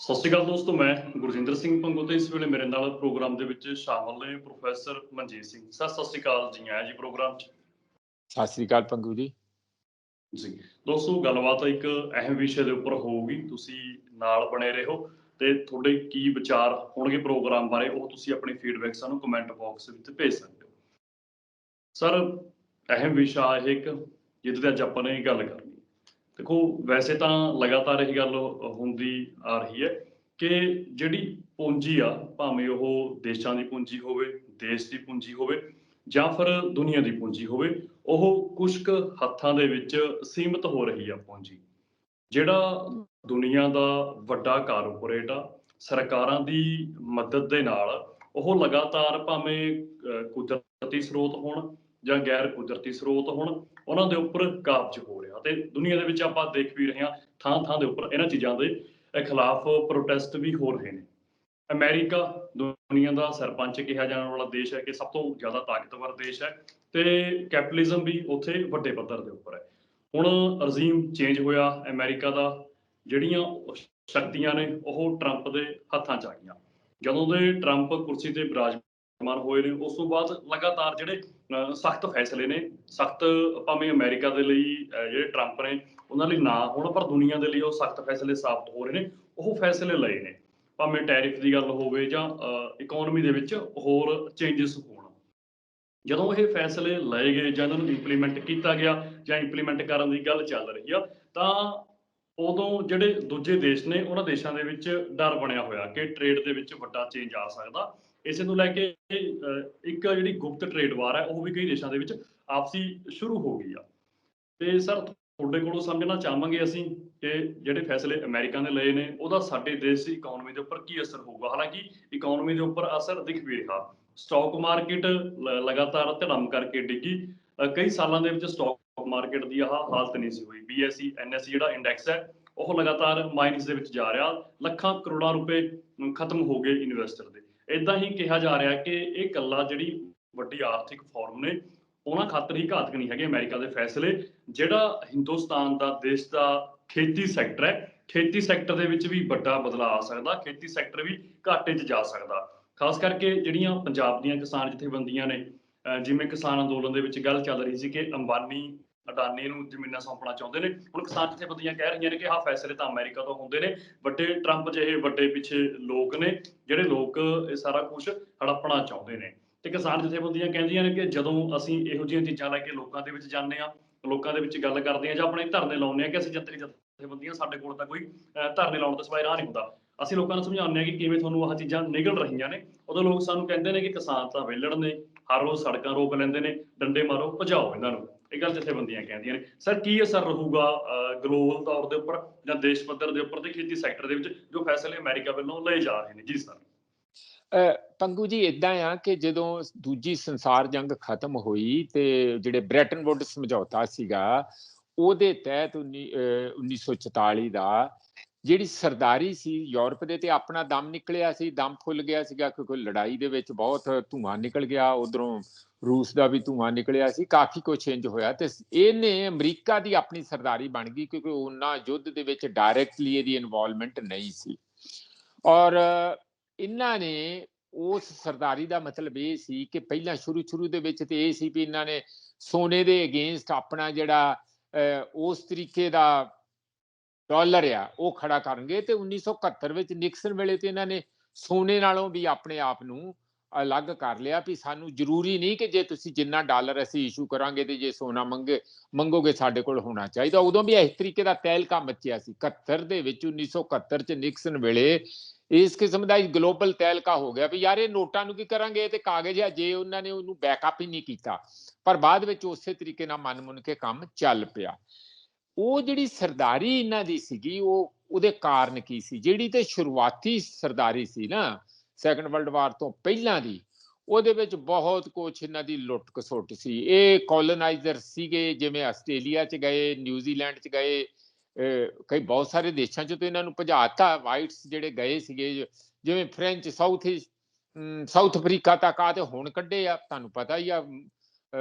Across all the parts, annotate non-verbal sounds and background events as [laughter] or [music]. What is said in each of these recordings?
ਸਤਿ ਸ਼੍ਰੀ ਅਕਾਲ ਦੋਸਤੋ ਮੈਂ ਗੁਰਜਿੰਦਰ ਸਿੰਘ ਪੰਗੂ ਤੇ ਇਸ ਵੇਲੇ ਮੇਰੇ ਨਾਲ ਪ੍ਰੋਗਰਾਮ ਦੇ ਵਿੱਚ ਸ਼ਾਮਲ ਨੇ ਪ੍ਰੋਫੈਸਰ ਮਨਜੀਤ ਸਿੰਘ। ਸਰ ਸਤਿ ਸ਼੍ਰੀ ਅਕਾਲ ਜੀ ਆਇਆ ਜੀ ਪ੍ਰੋਗਰਾਮ 'ਚ? ਸਤਿ ਸ੍ਰੀ ਅਕਾਲ ਪੰਗੂ ਜੀ। ਜੀ। ਦੋਸਤੋ ਗੱਲਬਾਤ ਇੱਕ ਅਹਿਮ ਵਿਸ਼ੇ ਦੇ ਉੱਪਰ ਹੋਊਗੀ ਤੁਸੀਂ ਨਾਲ ਬਣੇ ਰਹੋ ਤੇ ਤੁਹਾਡੇ ਕੀ ਵਿਚਾਰ ਹੋਣਗੇ ਪ੍ਰੋਗਰਾਮ ਬਾਰੇ ਉਹ ਤੁਸੀਂ ਆਪਣੀ ਫੀਡਬੈਕ ਸਾਨੂੰ ਕਮੈਂਟ ਬਾਕਸ ਵਿੱਚ ਭੇਜ ਸਕਦੇ ਹੋ। ਸਰ ਅਹਿਮ ਵਿਸ਼ਾ ਇਹ ਇੱਕ ਜਿਹਦੇ ਤੇ ਅੱਜ ਆਪਾਂ ਨੇ ਗੱਲ ਕਰਨੀ। ਦੇਖੋ ਵੈਸੇ ਤਾਂ ਲਗਾਤਾਰ ਇਹ ਗੱਲ ਹੁੰਦੀ ਆ ਰਹੀ ਹੈ ਕਿ ਜਿਹੜੀ ਪੂੰਜੀ ਆ ਭਾਵੇਂ ਉਹ ਦੇਸ਼ਾਂ ਦੀ ਪੂੰਜੀ ਹੋਵੇ ਦੇਸ਼ ਦੀ ਪੂੰਜੀ ਹੋਵੇ ਜਾਂ ਫਿਰ ਦੁਨੀਆ ਦੀ ਪੂੰਜੀ ਹੋਵੇ ਉਹ ਕੁਝ ਕੁ ਹੱਥਾਂ ਦੇ ਵਿੱਚ ਸੀਮਿਤ ਹੋ ਰਹੀ ਆ ਪੂੰਜੀ। ਜਿਹੜਾ ਦੁਨੀਆ ਦਾ ਵੱਡਾ ਕਾਰਪੋਰੇਟ ਆ ਸਰਕਾਰਾਂ ਦੀ ਮਦਦ ਦੇ ਨਾਲ ਉਹ ਲਗਾਤਾਰ ਭਾਵੇਂ ਅਹ, ਕੁਦਰਤੀ ਸਰੋਤ ਹੋਣ ਜਾਂ ਗੈਰ ਕੁਦਰਤੀ ਸਰੋਤ ਹੋਣ, ਉਹਨਾਂ ਦੇ ਉੱਪਰ ਕਾਬਜ ਹੋ ਰਿਹਾ ਤੇ ਦੁਨੀਆ ਦੇ ਵਿੱਚ ਆਪਾਂ ਦੇਖ ਵੀ ਰਹੇ ਹਾਂ ਥਾਂ ਥਾਂ ਦੇ ਉੱਪਰ ਇਹਨਾਂ ਚੀਜ਼ਾਂ ਦੇ ਖਿਲਾਫ ਪ੍ਰੋਟੈਸਟ ਵੀ ਹੋ ਰਹੇ ਨੇ। ਅਮਰੀਕਾ ਦੁਨੀਆ ਦਾ ਸਰਪੰਚ ਕਿਹਾ ਜਾਣ ਵਾਲਾ ਦੇਸ਼ ਹੈ ਕਿ ਸਭ ਤੋਂ ਜ਼ਿਆਦਾ ਤਾਕਤਵਰ ਦੇਸ਼ ਹੈ ਤੇ ਕੈਪੀਟਲਿਜ਼ਮ ਵੀ ਉੱਥੇ ਵੱਡੇ ਪੱਧਰ ਦੇ ਉੱਪਰ ਹੈ। ਹੁਣ ਰਜੀਮ ਚੇਂਜ ਹੋਇਆ ਅਮਰੀਕਾ ਦਾ, ਜਿਹੜੀਆਂ ਸ਼ਕਤੀਆਂ ਨੇ ਉਹ ਟਰੰਪ ਦੇ ਹੱਥਾਂ 'ਚ ਆ ਗਈਆਂ। ਜਦੋਂ ਦੇ ਟਰੰਪ ਕੁਰਸੀ ਤੇ ਬਿਰਾਜਮਾਨ ਹੋਏ ਨੇ। ਉਸ ਤੋਂ ਬਾਅਦ ਲਗਾਤਾਰ ਜਿਹੜੇ ਸਖਤ ਫੈਸਲੇ ਨੇ, ਸਖਤ ਭਾਵੇਂ ਅਮਰੀਕਾ ਦੇ ਲਈ ਜਿਹੜੇ ਟਰੰਪ ਨੇ, ਉਹਨਾਂ ਲਈ ਨਾ ਹੋਣ, ਪਰ ਦੁਨੀਆ ਦੇ ਲਈ ਉਹ ਸਖਤ ਫੈਸਲੇ ਸਾਬਤ ਹੋ ਰਹੇ ਨੇ, ਉਹ ਫੈਸਲੇ ਲਏ ਨੇ। ਭਾਵੇਂ ਟੈਰਿਫ ਦੀ ਗੱਲ ਹੋਵੇ ਜਾਂ ਇਕਨੋਮੀ ਦੇ ਵਿੱਚ ਹੋਰ ਚੇਂਜਸ ਹੋਣ। ਜਦੋਂ ਇਹ ਫੈਸਲੇ ਲਏ ਗਏ ਜਾਂ ਇਹਨਾਂ ਨੂੰ ਇੰਪਲੀਮੈਂਟ ਕੀਤਾ ਗਿਆ ਜਾਂ ਇੰਪਲੀਮੈਂਟ ਕਰਨ ਦੀ ਗੱਲ ਚੱਲ ਰਹੀ ਆ, ਤਾਂ ਉਦੋਂ ਜਿਹੜੇ ਦੂਜੇ ਦੇਸ਼ ਨੇ, ਉਹਨਾਂ ਦੇਸ਼ਾਂ ਦੇ ਵਿੱਚ ਡਰ ਬਣਿਆ ਹੋਇਆ ਕਿ ਟ੍ਰੇਡ ਦੇ ਵਿੱਚ ਵੱਡਾ ਚੇਂਜ ਆ ਸਕਦਾ। ਇਸੇ ਨੂੰ ਲੈ ਕੇ ਇੱਕ ਜਿਹੜੀ ਗੁਪਤ ਟ੍ਰੇਡ ਵਾਰ ਹੈ, ਉਹ ਵੀ ਕਈ ਦੇਸ਼ਾਂ ਦੇ ਵਿੱਚ ਆਪਸੀ ਸ਼ੁਰੂ ਹੋ ਗਈ ਆ। ਤੇ ਸਰ, ਤੁਹਾਡੇ ਕੋਲੋਂ ਸਮਝਣਾ ਚਾਹਾਂਗੇ ਅਸੀਂ ਕਿ ਜਿਹੜੇ ਫੈਸਲੇ ਅਮਰੀਕਾ ਨੇ ਲਏ ਨੇ, ਉਹਦਾ ਸਾਡੇ ਦੇਸ਼ ਦੀ ਇਕਨੋਮੀ ਦੇ ਉੱਪਰ ਕੀ ਅਸਰ ਹੋਊਗਾ? ਹਾਲਾਂਕਿ ਇਕਨੋਮੀ ਦੇ ਉੱਪਰ ਅਸਰ ਦਿਖ ਵੀ ਰਿਹਾ। ਸਟਾਕ ਮਾਰਕੀਟ ਲਗਾਤਾਰ ਧੜਮ ਕਰਕੇ ਡਿੱਗੀ। ਕਈ ਸਾਲਾਂ ਦੇ ਵਿੱਚ ਸਟਾਕ ਮਾਰਕੀਟ ਦੀ ਆਹ ਹਾਲਤ ਨਹੀਂ ਸੀ ਹੋਈ। ਬੀਐਸਸੀ ਐਨਐਸਸੀ ਜਿਹੜਾ ਇੰਡੈਕਸ ਹੈ, ਉਹ ਲਗਾਤਾਰ ਮਾਈਨਸ ਦੇ ਵਿੱਚ ਜਾ ਰਿਹਾ। ਲੱਖਾਂ ਕਰੋੜਾਂ ਰੁਪਏ ਖਤਮ ਹੋ ਗਏ ਇਨਵੈਸਟਰ ਦੇ। ਇਦਾਂ ਹੀ ਕਿਹਾ ਜਾ ਰਿਹਾ ਕਿ ਇਹ ਕੱਲਾ ਜਿਹੜੀ ਵੱਡੀ ਆਰਥਿਕ ਫੋਰਮ ਨੇ, ਉਹਨਾਂ ਖਾਤਰ ਹੀ ਘਾਤਕ ਨਹੀਂ ਹੈਗੇ ਅਮਰੀਕਾ ਦੇ ਫੈਸਲੇ, ਜਿਹੜਾ ਹਿੰਦੁਸਤਾਨ ਦਾ ਦੇਸ਼ ਦਾ ਖੇਤੀ ਸੈਕਟਰ ਹੈ, ਖੇਤੀ ਸੈਕਟਰ ਦੇ ਵਿੱਚ ਵੀ ਵੱਡਾ ਬਦਲਾਅ ਆ ਸਕਦਾ, ਖੇਤੀ ਸੈਕਟਰ ਵੀ ਘਾਟੇ 'ਚ ਜਾ ਸਕਦਾ। ਖਾਸ ਕਰਕੇ ਜਿਹੜੀਆਂ ਪੰਜਾਬ ਦੀਆਂ ਕਿਸਾਨ ਜਥੇਬੰਦੀਆਂ ਨੇ ਜਿਵੇਂ ਕਿਸਾਨ ਅੰਦੋਲਨ ਦੇ ਵਿੱਚ ਗੱਲ ਚੱਲ ਰਹੀ ਸੀ ਕਿ ਅੰਬਾਨੀ ਅਡਾਨੀ ਨੂੰ ਜ਼ਮੀਨਾਂ ਸੌਂਪਣਾ ਚਾਹੁੰਦੇ ਨੇ। ਹੁਣ ਕਿਸਾਨ ਜਥੇਬੰਦੀਆਂ ਕਹਿ ਰਹੀਆਂ ਨੇ ਕਿ ਆਹ ਫੈਸਲੇ ਤਾਂ ਅਮਰੀਕਾ ਤੋਂ ਹੁੰਦੇ ਨੇ। ਵੱਡੇ ਟਰੰਪ ਜਿਹੇ ਵੱਡੇ ਪਿੱਛੇ ਲੋਕ ਨੇ ਜਿਹੜੇ ਲੋਕ ਇਹ ਸਾਰਾ ਕੁਝ ਹੜੱਪਣਾ ਚਾਹੁੰਦੇ ਨੇ। ਤੇ ਕਿਸਾਨ ਜਥੇਬੰਦੀਆਂ ਕਹਿੰਦੀਆਂ ਨੇ ਕਿ ਜਦੋਂ ਅਸੀਂ ਇਹੋ ਜਿਹੀਆਂ ਚੀਜ਼ਾਂ ਲੈ ਕੇ ਲੋਕਾਂ ਦੇ ਵਿੱਚ ਜਾਂਦੇ ਆ ਲੋਕਾਂ ਦੇ ਵਿੱਚ ਗੱਲ ਕਰਦੇ ਆ ਜਾਂ ਆਪਣੇ ਧਰਨੇ ਲਾਉਂਦੇ ਆ ਕਿ ਅਸੀਂ ਜਨਤਕ ਜਥੇਬੰਦੀਆਂ ਸਾਡੇ ਕੋਲ ਤਾਂ ਕੋਈ ਅਹ, ਧਰਨੇ ਲਾਉਣ ਤੋਂ ਸਿਵਾਏ ਰਾਹ ਨਹੀਂ ਹੁੰਦਾ। ਅਸੀਂ ਲੋਕਾਂ ਨੂੰ ਸਮਝਾਉਂਦੇ ਆ ਕਿ ਕਿਵੇਂ ਤੁਹਾਨੂੰ ਆਹ ਚੀਜ਼ਾਂ ਨਿਗਲ ਰਹੀਆਂ ਨੇ। ਉਦੋਂ ਲੋਕ ਸਾਨੂੰ ਕਹਿੰਦੇ ਨੇ ਕਿ ਕਿਸਾਨ ਤਾਂ ਵਿਹਲੜ ਨੇ ਹਰ ਰੋਜ਼ ਸੜਕਾਂ ਰੋਕ ਲੈਂਦੇ ਨੇ ਡੰਡੇ ਮਾਰੋ ਭਜਾਓ ਇਹਨਾਂ ਨੂੰ। ਇਹ ਗੱਲ ਜਥੇਬੰਦੀਆਂ ਕਹਿੰਦੀਆਂ ਨੇ। ਸਰ ਕੀ ਅਸਰ ਰਹੂਗਾ ਗਲੋਬਲ ਤੌਰ ਦੇ ਉੱਪਰ ਜਾਂ ਦੇਸ਼ ਪੱਧਰ ਦੇ ਉੱਪਰ ਤੇ ਖੇਤੀ ਸੈਕਟਰ ਦੇ ਵਿੱਚ ਜੋ ਫੈਸਲੇ ਅਮਰੀਕਾ ਵੱਲੋਂ ਲਏ ਜਾ ਰਹੇ ਨੇ? ਜੀ ਸਰ ਪੰਗੂ ਜੀ ਇਦਾਂ ਆ ਕਿ ਜਦੋਂ ਦੂਜੀ ਸੰਸਾਰ ਜੰਗ ਖਤਮ ਹੋਈ ਤੇ ਜਿਹੜੇ ਬ੍ਰੈਟਨ ਵੁੱਡ ਸਮਝੌਤਾ ਸੀਗਾ, ਉਹਦੇ ਤਹਿਤ 19 ਅਹ 1944 ਦਾ ਜਿਹੜੀ ਸਰਦਾਰੀ ਸੀ ਯੂਰਪ ਦੇ ਤੇ ਆਪਣਾ ਦਮ ਨਿਕਲਿਆ ਸੀ, ਦਮ ਫੁੱਲ ਗਿਆ ਸੀਗਾ, ਕਿਉਂਕਿ ਲੜਾਈ ਦੇ ਵਿੱਚ ਬਹੁਤ ਧੂਆਂ ਨਿਕਲ ਗਿਆ, ਉਧਰੋਂ ਰੂਸ ਦਾ ਵੀ ਧੂਆਂ ਨਿਕਲਿਆ ਸੀ, ਕਾਫੀ ਕੁਝ ਚੇਂਜ ਹੋਇਆ ਤੇ ਇਹਨੇ ਅਮਰੀਕਾ ਦੀ ਆਪਣੀ ਸਰਦਾਰੀ ਬਣ ਗਈ, ਕਿਉਂਕਿ ਉਹਨਾਂ ਯੁੱਧ ਦੇ ਵਿੱਚ ਡਾਇਰੈਕਟਲੀ ਇਹਦੀ ਇਨਵੋਲਵਮੈਂਟ ਨਹੀਂ ਸੀ। ਔਰ ਇਹਨਾਂ ਨੇ ਉਸ ਸਰਦਾਰੀ ਦਾ ਮਤਲਬ ਇਹ ਸੀ ਕਿ ਪਹਿਲਾਂ ਸ਼ੁਰੂ ਸ਼ੁਰੂ ਦੇ ਵਿੱਚ ਤੇ ਇਹ ਸੀ ਵੀ ਇਹਨਾਂ ਨੇ ਸੋਨੇ ਦੇ ਅਗੇਂਸਟ ਆਪਣਾ ਜਿਹੜਾ ਉਸ ਤਰੀਕੇ ਦਾ ਡਾਲਰ ਆ, ਉਹ ਖੜਾ ਕਰਨਗੇ ਤੇ 1971 ਵਿੱਚ ਨਿਕਸਨ ਵੇਲੇ ਤੇ ਇਹਨਾਂ ਨੇ ਸੋਨੇ ਨਾਲੋਂ ਵੀ ਆਪਣੇ ਆਪ ਨੂੰ ਅਲੱਗ ਕਰ ਲਿਆ ਵੀ ਸਾਨੂੰ ਜ਼ਰੂਰੀ ਨਹੀਂ ਕਿ ਜੇ ਤੁਸੀਂ ਜਿੰਨਾ ਡਾਲਰ ਅਸੀਂ ਇਸ਼ੂ ਕਰਾਂਗੇ ਤੇ ਜੇ ਸੋਨਾ ਮੰਗੇ, ਮੰਗੋਗੇ ਸਾਡੇ ਕੋਲ ਹੋਣਾ ਚਾਹੀਦਾ। ਉਦੋਂ ਵੀ ਇਸ ਤਰੀਕੇ ਦਾ ਤਹਿਲਕਾ ਮੱਚਿਆ ਸੀ। 71 ਦੇ ਵਿੱਚ 1971 ਚ ਨਿਕਸਨ ਵੇਲੇ ਇਸ ਕਿਸਮ ਦਾ ਗਲੋਬਲ ਤਹਿਲਕਾ ਹੋ ਗਿਆ ਵੀ ਯਾਰ ਇਹ ਨੋਟਾਂ ਨੂੰ ਕੀ ਕਰਾਂਗੇ? ਇਹ ਤੇ ਕਾਗਜ਼ ਆ, ਜੇ ਉਹਨਾਂ ਨੇ ਉਹਨੂੰ ਬੈਕਅਪ ਹੀ ਨਹੀਂ ਕੀਤਾ। ਪਰ ਬਾਅਦ ਵਿੱਚ ਉਸੇ ਤਰੀਕੇ ਨਾਲ ਮਨ ਮੁਨ ਕੇ ਕੰਮ ਚੱਲ ਪਿਆ। ਉਹ ਜਿਹੜੀ ਸਰਦਾਰੀ ਇਹਨਾਂ ਦੀ ਸੀਗੀ ਉਹ ਉਹਦੇ ਕਾਰਨ ਕੀ ਸੀ? ਜਿਹੜੀ ਤੇ ਸ਼ੁਰੂਆਤੀ ਸਰਦਾਰੀ ਸੀ ਨਾ ਸੈਕੰਡ ਵਰਲਡ ਵਾਰ ਤੋਂ ਪਹਿਲਾਂ ਦੀ ਉਹਦੇ ਵਿੱਚ ਬਹੁਤ ਕੁਝ ਇਹਨਾਂ ਦੀ ਲੁੱਟ ਖਸੁੱਟ ਸੀ। ਇਹ ਕੋਲੋਨਾਈਜ਼ਰ ਸੀਗੇ ਜਿਵੇਂ ਆਸਟ੍ਰੇਲੀਆ ਚ ਗਏ ਨਿਊਜ਼ੀਲੈਂਡ ਚ ਗਏ ਅਹ ਕਈ ਬਹੁਤ ਸਾਰੇ ਦੇਸ਼ਾਂ ਚ ਤੇ ਇਹਨਾਂ ਨੂੰ ਭਜਾਤਾ ਵਾਈਟਸ ਜਿਹੜੇ ਗਏ ਸੀਗੇ ਜਿਵੇਂ ਫ੍ਰੈਂਚ ਸਾਊਥ ਸਾਊਥ ਅਫਰੀਕਾ ਤੱਕ ਆ ਤੇ ਹੁਣ ਕੱਢੇ ਆ। ਤੁਹਾਨੂੰ ਪਤਾ ਹੀ ਆ ਮ,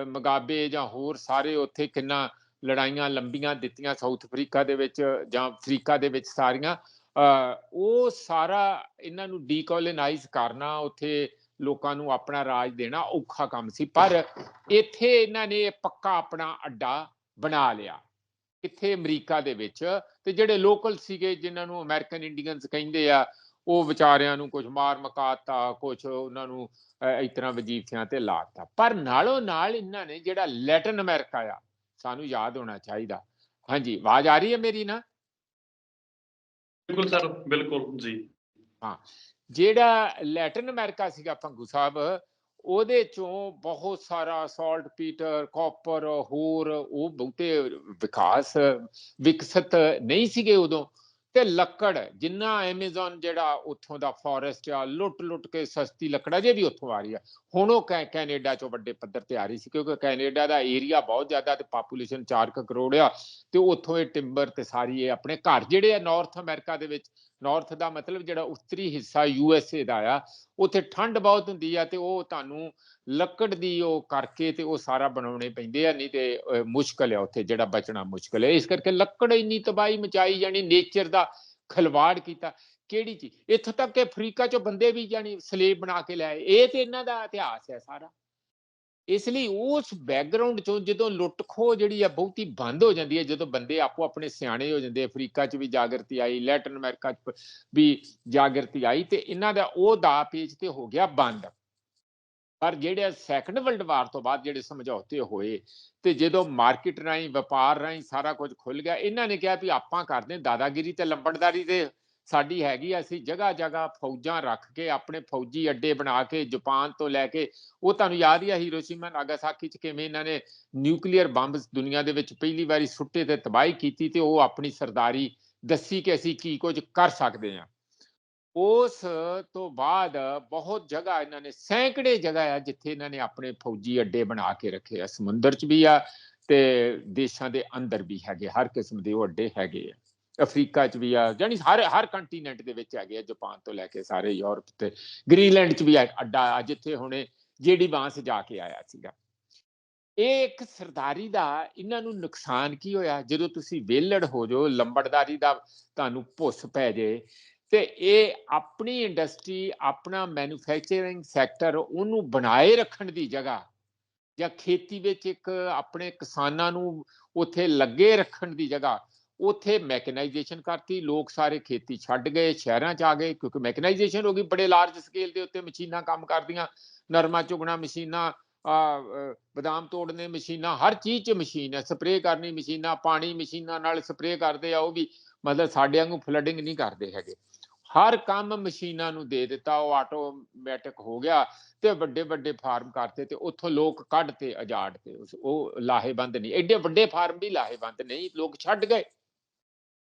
ਮਗਾਬੇ ਜਾਂ ਹੋਰ ਸਾਰੇ ਉੱਥੇ ਕਿੰਨਾ ਲੜਾਈਆਂ ਲੰਬੀਆਂ ਦਿੱਤੀਆਂ ਸਾਊਥ ਅਫਰੀਕਾ ਦੇ ਵਿੱਚ ਜਾਂ ਅਫਰੀਕਾ ਦੇ ਵਿੱਚ ਸਾਰੀਆਂ ਅ, ਉਹ ਸਾਰਾ ਇਹਨਾਂ ਨੂੰ ਡੀਕੋਲੋਨਾਈਜ਼ ਕਰਨਾ ਉੱਥੇ ਲੋਕਾਂ ਨੂੰ ਆਪਣਾ ਰਾਜ ਦੇਣਾ ਔਖਾ ਕੰਮ ਸੀ। ਪਰ ਇੱਥੇ ਇਹਨਾਂ ਨੇ ਪੱਕਾ ਆਪਣਾ ਅੱਡਾ ਬਣਾ ਲਿਆ। ਕਿੱਥੇ ਅਮਰੀਕਾ ਦੇ ਵਿੱਚ ਤੇ ਜਿਹੜੇ ਲੋਕਲ ਸੀਗੇ ਜਿਨ੍ਹਾਂ ਨੂੰ ਅਮਰੀਕਨ ਇੰਡੀਅਨਸ ਕਹਿੰਦੇ ਆ ਉਹ ਵਿਚਾਰਿਆਂ ਨੂੰ ਕੁਝ ਮਾਰ ਮਕਾਤਾ ਕੁਝ ਉਹਨਾਂ ਨੂੰ ਇਸ ਤਰ੍ਹਾਂ ਵਜੀਫਿਆਂ ਤੇ ਲਾਤਾ। ਪਰ ਨਾਲੋਂ ਨਾਲ ਇਹਨਾਂ ਨੇ ਜਿਹੜਾ ਲੈਟਨ ਅਮਰੀਕਾ ਆ ਸਾਨੂੰ ਯਾਦ ਹੋਣਾ ਚਾਹੀਦਾ। ਹਾਂਜੀ ਆਵਾਜ਼ ਆ ਰਹੀ ਹੈ ਮੇਰੀ ਨਾ? ਬਿਲਕੁਲ ਸਰ ਬਿਲਕੁਲ ਜੀ। ਜਿਹੜਾ ਲੈਟਨ ਅਮਰੀਕਾ ਸੀਗਾ ਭੰਗੂ ਸਾਹਿਬ ਉਹਦੇ ਚੋਂ ਬਹੁਤ ਸਾਰਾ ਸਾਲਟ ਪੀਟਰ ਕਾਪਰ ਹੋਰ ਉਹ ਬਹੁਤੇ ਵਿਕਾਸ ਵਿਕਸਿਤ ਨਹੀਂ ਸੀਗੇ ਉਦੋਂ। ਤੇ ਲੱਕੜ, ਜਿੰਨਾ ਐਮਾਜ਼ਨ ਜਿਹੜਾ ਉੱਥੋਂ ਦਾ ਫੋਰੈਸਟ ਆ ਲੁੱਟ ਲੁੱਟ ਕੇ ਸਸਤੀ ਲੱਕੜ ਜੇ ਵੀ ਉੱਥੋਂ ਆ ਰਹੀ ਆ। ਹੁਣ ਉਹ ਕੈ- ਕੈਨੇਡਾ ਚੋਂ ਵੱਡੇ ਪੱਧਰ ਤੇ ਆ ਰਹੀ ਸੀ, ਕਿਉਂਕਿ ਕੈਨੇਡਾ ਦਾ ਏਰੀਆ ਬਹੁਤ ਜ਼ਿਆਦਾ ਤੇ ਪਾਪੂਲੇਸ਼ਨ 4 ਕਰੋੜ ਆ, ਤੇ ਉੱਥੋਂ ਇਹ ਟਿੰਬਰ ਤੇ ਸਾਰੀ ਇਹ ਆਪਣੇ ਘਰ ਜਿਹੜੇ ਆ ਨਾਰਥ ਅਮਰੀਕਾ ਦੇ ਵਿੱਚ ਨਾਰਥ ਦਾ ਮਤਲਬ ਜਿਹੜਾ ਉੱਤਰੀ ਹਿੱਸਾ ਯੂ ਐਸ ਏ ਦਾ ਆ ਉੱਥੇ ਠੰਡ ਬਹੁਤ ਹੁੰਦੀ ਆ ਤੇ ਉਹ ਤੁਹਾਨੂੰ ਲੱਕੜ ਦੀ ਉਹ ਕਰਕੇ ਤੇ ਉਹ ਸਾਰਾ ਬਣਾਉਣੇ ਪੈਂਦੇ ਆ ਨਹੀਂ ਤੇ ਅਹ, ਮੁਸ਼ਕਲ ਆ ਉੱਥੇ ਜਿਹੜਾ ਬਚਣਾ ਮੁਸ਼ਕਲ ਹੈ ਇਸ ਕਰਕੇ ਲੱਕੜ ਇੰਨੀ ਤਬਾਹੀ ਮਚਾਈ ਜਾਣੀ ਨੇਚਰ ਦਾ ਖਲਵਾੜ ਕੀਤਾ। ਕਿਹੜੀ ਚੀਜ਼? ਇੱਥੋਂ ਤੱਕ ਕਿ ਅਫਰੀਕਾ ਚੋਂ ਬੰਦੇ ਵੀ ਜਾਣੀ ਸਲੇਬ ਬਣਾ ਕੇ ਲੈ ਇਹ ਤੇ ਇਹਨਾਂ ਦਾ ਇਤਿਹਾਸ ਹੈ ਸਾਰਾ। ਇਸ ਲਈ ਉਸ ਬੈਕਗ੍ਰਾਉਂਡ ਚੋਂ ਜਦੋਂ ਲੁੱਟ ਖੋਹ ਜਿਹੜੀ ਆ ਬਹੁਤੀ ਬੰਦ ਹੋ ਜਾਂਦੀ ਹੈ, ਜਦੋਂ ਬੰਦੇ ਆਪੋ ਆਪਣੇ ਸਿਆਣੇ ਹੋ ਜਾਂਦੇ ਅਫਰੀਕਾ 'ਚ ਵੀ ਜਾਗਰਤੀ ਆਈ, ਲੈਟਨ ਅਮਰੀਕਾ 'ਚ ਵੀ ਜਾਗਰਤੀ ਆਈ ਤੇ ਇਹਨਾਂ ਦਾ ਉਹ ਦਾ ਪੇਜ ਤੇ ਹੋ ਗਿਆ ਬੰਦ। ਪਰ ਜਿਹੜੇ ਸੈਕੰਡ ਵਰਲਡ ਵਾਰ ਤੋਂ ਬਾਅਦ ਜਿਹੜੇ ਸਮਝੌਤੇ ਹੋਏ ਤੇ ਜਦੋਂ ਮਾਰਕੀਟ ਰਾਹੀਂ, ਵਪਾਰ ਰਾਹੀਂ ਸਾਰਾ ਕੁਝ ਖੁੱਲ ਗਿਆ, ਇਹਨਾਂ ਨੇ ਕਿਹਾ ਵੀ ਆਪਾਂ ਕਰਦੇ ਦਾਦਾਗਿਰੀ ਤੇ ਲੰਬੜਦਾਰੀ ਦੇ ਸਾਡੀ ਹੈਗੀ ਆ, ਅਸੀਂ ਜਗ੍ਹਾ ਜਗ੍ਹਾ ਫੌਜਾਂ ਰੱਖ ਕੇ ਆਪਣੇ ਫੌਜੀ ਅੱਡੇ ਬਣਾ ਕੇ ਜਾਪਾਨ ਤੋਂ ਲੈ ਕੇ ਉਹ ਤੁਹਾਨੂੰ ਯਾਦ ਹੀ ਆ ਹੀਰੋਸ਼ੀਮਾ ਨਾਗਾਸਾਕੀ ਚ ਕਿਵੇਂ ਇਹਨਾਂ ਨੇ ਨਿਊਕਲੀਅਰ ਬੰਬ ਦੁਨੀਆ ਦੇ ਵਿੱਚ ਪਹਿਲੀ ਵਾਰੀ ਸੁੱਟੇ ਤੇ ਤਬਾਹੀ ਕੀਤੀ ਤੇ ਉਹ ਆਪਣੀ ਸਰਦਾਰੀ ਦੱਸੀ ਕਿ ਅਸੀਂ ਕੀ ਕੁਝ ਕਰ ਸਕਦੇ ਹਾਂ। ਉਸ ਤੋਂ ਬਾਅਦ ਬਹੁਤ ਜਗ੍ਹਾ ਇਹਨਾਂ ਨੇ ਸੈਂਕੜੇ ਜਗ੍ਹਾ ਆ ਜਿੱਥੇ ਇਹਨਾਂ ਨੇ ਆਪਣੇ ਫੌਜੀ ਅੱਡੇ ਬਣਾ ਕੇ ਰੱਖੇ ਆ। ਸਮੁੰਦਰ 'ਚ ਵੀ ਆ ਤੇ ਦੇਸ਼ਾਂ ਦੇ ਅੰਦਰ ਵੀ ਹੈਗੇ ਹਰ ਕਿਸਮ ਦੇ ਉਹ ਅੱਡੇ ਹੈਗੇ ਆ। ਅਫਰੀਕਾ 'ਚ ਵੀ ਆ ਜਾਨੀ ਹਰ ਹਰ ਕੰਟੀਨੈਂਟ ਦੇ ਵਿੱਚ ਹੈਗੇ ਆ, ਜਾਪਾਨ ਤੋਂ ਲੈ ਕੇ ਸਾਰੇ ਯੂਰਪ ਤੇ, ਗ੍ਰੀਨਲੈਂਡ 'ਚ ਵੀ ਆ ਅੱਡਾ ਜਿੱਥੇ ਹੁਣੇ ਜੇਡੀ ਬਾਂਸ ਜਾ ਕੇ ਆਇਆ ਸੀਗਾ। ਇਹ ਇੱਕ ਸਰਦਾਰੀ ਦਾ, ਇਹਨਾਂ ਨੂੰ ਨੁਕਸਾਨ ਕੀ ਹੋਇਆ? ਜਦੋਂ ਤੁਸੀਂ ਵੇਲੜ ਹੋ ਜਾਓ, ਲੰਬੜਦਾਰੀ ਦਾ ਤੁਹਾਨੂੰ ਭੁੱਸ ਪੈ ਜੇ, ਤੇ ਇਹ ਆਪਣੀ ਇੰਡਸਟਰੀ ਆਪਣਾ ਮੈਨੂਫੈਕਚਰਿੰਗ ਸੈਕਟਰ ਉਹਨੂੰ ਬਣਾਏ ਰੱਖਣ ਦੀ ਜਗ੍ਹਾ, ਜਾਂ ਖੇਤੀ ਵਿੱਚ ਇੱਕ ਆਪਣੇ ਕਿਸਾਨਾਂ ਨੂੰ ਉੱਥੇ ਲੱਗੇ ਰੱਖਣ ਦੀ ਜਗ੍ਹਾ ਉੱਥੇ ਮੈਕਨਾਈਜੇਸ਼ਨ ਕਰਤੀ, ਲੋਕ ਸਾਰੇ ਖੇਤੀ ਛੱਡ ਗਏ, ਸ਼ਹਿਰਾਂ 'ਚ ਆ ਗਏ, ਕਿਉਂਕਿ ਮੈਕਨਾਈਜੇਸ਼ਨ ਹੋ ਗਈ ਬੜੇ ਲਾਰਜ ਸਕੇਲ ਦੇ ਉੱਤੇ ਮਸ਼ੀਨਾਂ ਕੰਮ ਕਰਦੀਆਂ, ਨਰਮਾ ਚੁਗਣਾ ਮਸ਼ੀਨਾਂ ਬਦਾਮ ਤੋੜਨੇ ਮਸ਼ੀਨਾਂ, ਹਰ ਚੀਜ਼ 'ਚ ਮਸ਼ੀਨ ਹੈ ਸਪਰੇਅ ਕਰਨੀ ਮਸ਼ੀਨਾਂ, ਪਾਣੀ ਮਸ਼ੀਨਾਂ ਨਾਲ ਸਪਰੇਅ ਕਰਦੇ ਆ ਉਹ ਵੀ, ਮਤਲਬ ਸਾਡੇ ਵਾਂਗੂ ਫਲੱਡਿੰਗ ਨਹੀਂ ਕਰਦੇ ਹੈਗੇ। ਹਰ ਕੰਮ ਮਸ਼ੀਨਾਂ ਨੂੰ ਦੇ ਦਿੱਤਾ, ਉਹ ਆਟੋਮੈਟਿਕ ਹੋ ਗਿਆ ਤੇ ਵੱਡੇ ਵੱਡੇ ਫਾਰਮ ਕਰਤੇ ਤੇ ਉੱਥੋਂ ਲੋਕ ਕੱਢ ਤੇ ਅਜਾੜ ਤੇ ਉਸ- ਉਹ ਲਾਹੇਬੰਦ ਨਹੀਂ, ਐਡੇ ਵੱਡੇ ਫਾਰਮ ਵੀ ਲਾਹੇਬੰਦ ਨਹੀਂ, ਲੋਕ ਛੱਡ ਗਏ।